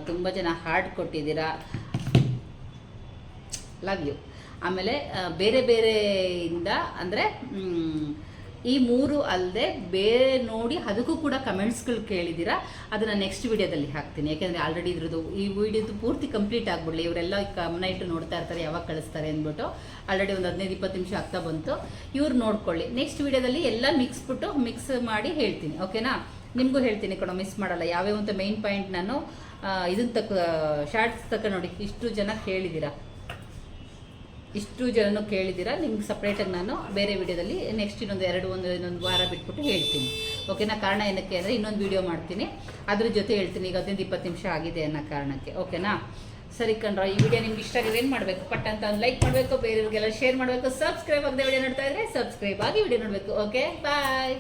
ತುಂಬ ಜನ ಹಾರ್ಟ್ ಕೊಟ್ಟಿದ್ದೀರಾ. ಲವ್ ಯು ಆಮೇಲೆ ಬೇರೆ ಬೇರೆಯಿಂದ, ಅಂದರೆ ಈ ಮೂರು ಅಲ್ಲದೆ ಬೇರೆ ನೋಡಿ ಅದಕ್ಕೂ ಕೂಡ ಕಮೆಂಟ್ಸ್ಗಳು ಕೇಳಿದ್ದೀರಾ? ಅದನ್ನು ನೆಕ್ಸ್ಟ್ ವಿಡಿಯೋದಲ್ಲಿ ಹಾಕ್ತೀನಿ. ಯಾಕೆಂದರೆ ಆಲ್ರೆಡಿ ಇದ್ರದ್ದು ಈ ವಿಡಿಯೋದು ಪೂರ್ತಿ ಕಂಪ್ಲೀಟ್ ಆಗ್ಬಿಡಲಿ. ಇವರೆಲ್ಲ ಗಮನ ಇಟ್ಟು ನೋಡ್ತಾ ಇರ್ತಾರೆ, ಯಾವಾಗ ಕಳಿಸ್ತಾರೆ ಅಂದ್ಬಿಟ್ಟು. ಆಲ್ರೆಡಿ ಒಂದು ಹದಿನೈದು, ಇಪ್ಪತ್ತು ನಿಮಿಷ ಆಗ್ತಾ ಬಂತು. ಇವ್ರು ನೋಡ್ಕೊಳ್ಳಿ. ನೆಕ್ಸ್ಟ್ ವಿಡಿಯೋದಲ್ಲಿ ಎಲ್ಲ ಮಿಕ್ಸ್ ಬಿಟ್ಟು ಮಿಕ್ಸ್ ಮಾಡಿ ಹೇಳ್ತೀನಿ. ಓಕೆನಾ ನಿಮಗೂ ಹೇಳ್ತೀನಿ ಕಣೋ ಮಿಸ್ ಮಾಡಲ್ಲ. ಯಾವ್ಯಾವ ಅಂತ ಮೇನ್ ಪಾಯಿಂಟ್ ನಾನು ಇದನ್ನ ತಕ್ಕ ಶಾರ್ಟ್ಸ್ ತಕ್ಕ ನೋಡಿ. ಇಷ್ಟು ಜನ ಕೇಳಿದ್ದೀರಾ? ಇಷ್ಟು ಜನನು ಕೇಳಿದ್ದೀರಾ, ನಿಮ್ಗೆ ಸಪ್ರೇಟಾಗಿ ನಾನು ಬೇರೆ ವಿಡಿಯೋದಲ್ಲಿ ನೆಕ್ಸ್ಟ್ ಇನ್ನೊಂದು ಎರಡು, ಒಂದು, ಇನ್ನೊಂದು ವಾರ ಬಿಟ್ಬಿಟ್ಟು ಹೇಳ್ತೀನಿ. ಓಕೆನಾ ಕಾರಣ ಏನಕ್ಕೆ ಅಂದರೆ ಇನ್ನೊಂದು ವಿಡಿಯೋ ಮಾಡ್ತೀನಿ. ಅದ್ರ ಜೊತೆ ಹೇಳ್ತೀನಿ, ಈಗ ಹದಿನೈದು, ಇಪ್ಪತ್ತು ನಿಮಿಷ ಆಗಿದೆ ಅನ್ನೋ ಕಾರಣಕ್ಕೆ. ಓಕೆನಾ ಸರಿ ಕಣ್ರ, ಈ ವಿಡಿಯೋ ನಿಮ್ಗೆ ಇಷ್ಟ ಆಗಿದೆ ಏನು ಮಾಡಬೇಕು? ಪಟ್ ಅಂತ ಒಂದು ಲೈಕ್ ಮಾಡಬೇಕು, ಬೇರೆಯವ್ರಿಗೆಲ್ಲ ಶೇರ್ ಮಾಡಬೇಕು ಸಬ್ಸ್ಕ್ರೈಬ್ ಆಗದೆ ವಿಡಿಯೋ ನೋಡ್ತಾ ಇದ್ರೆ ಸಬ್ಸ್ಕ್ರೈಬ್ ಆಗಿ ವಿಡಿಯೋ ನೋಡಬೇಕು. Okay bye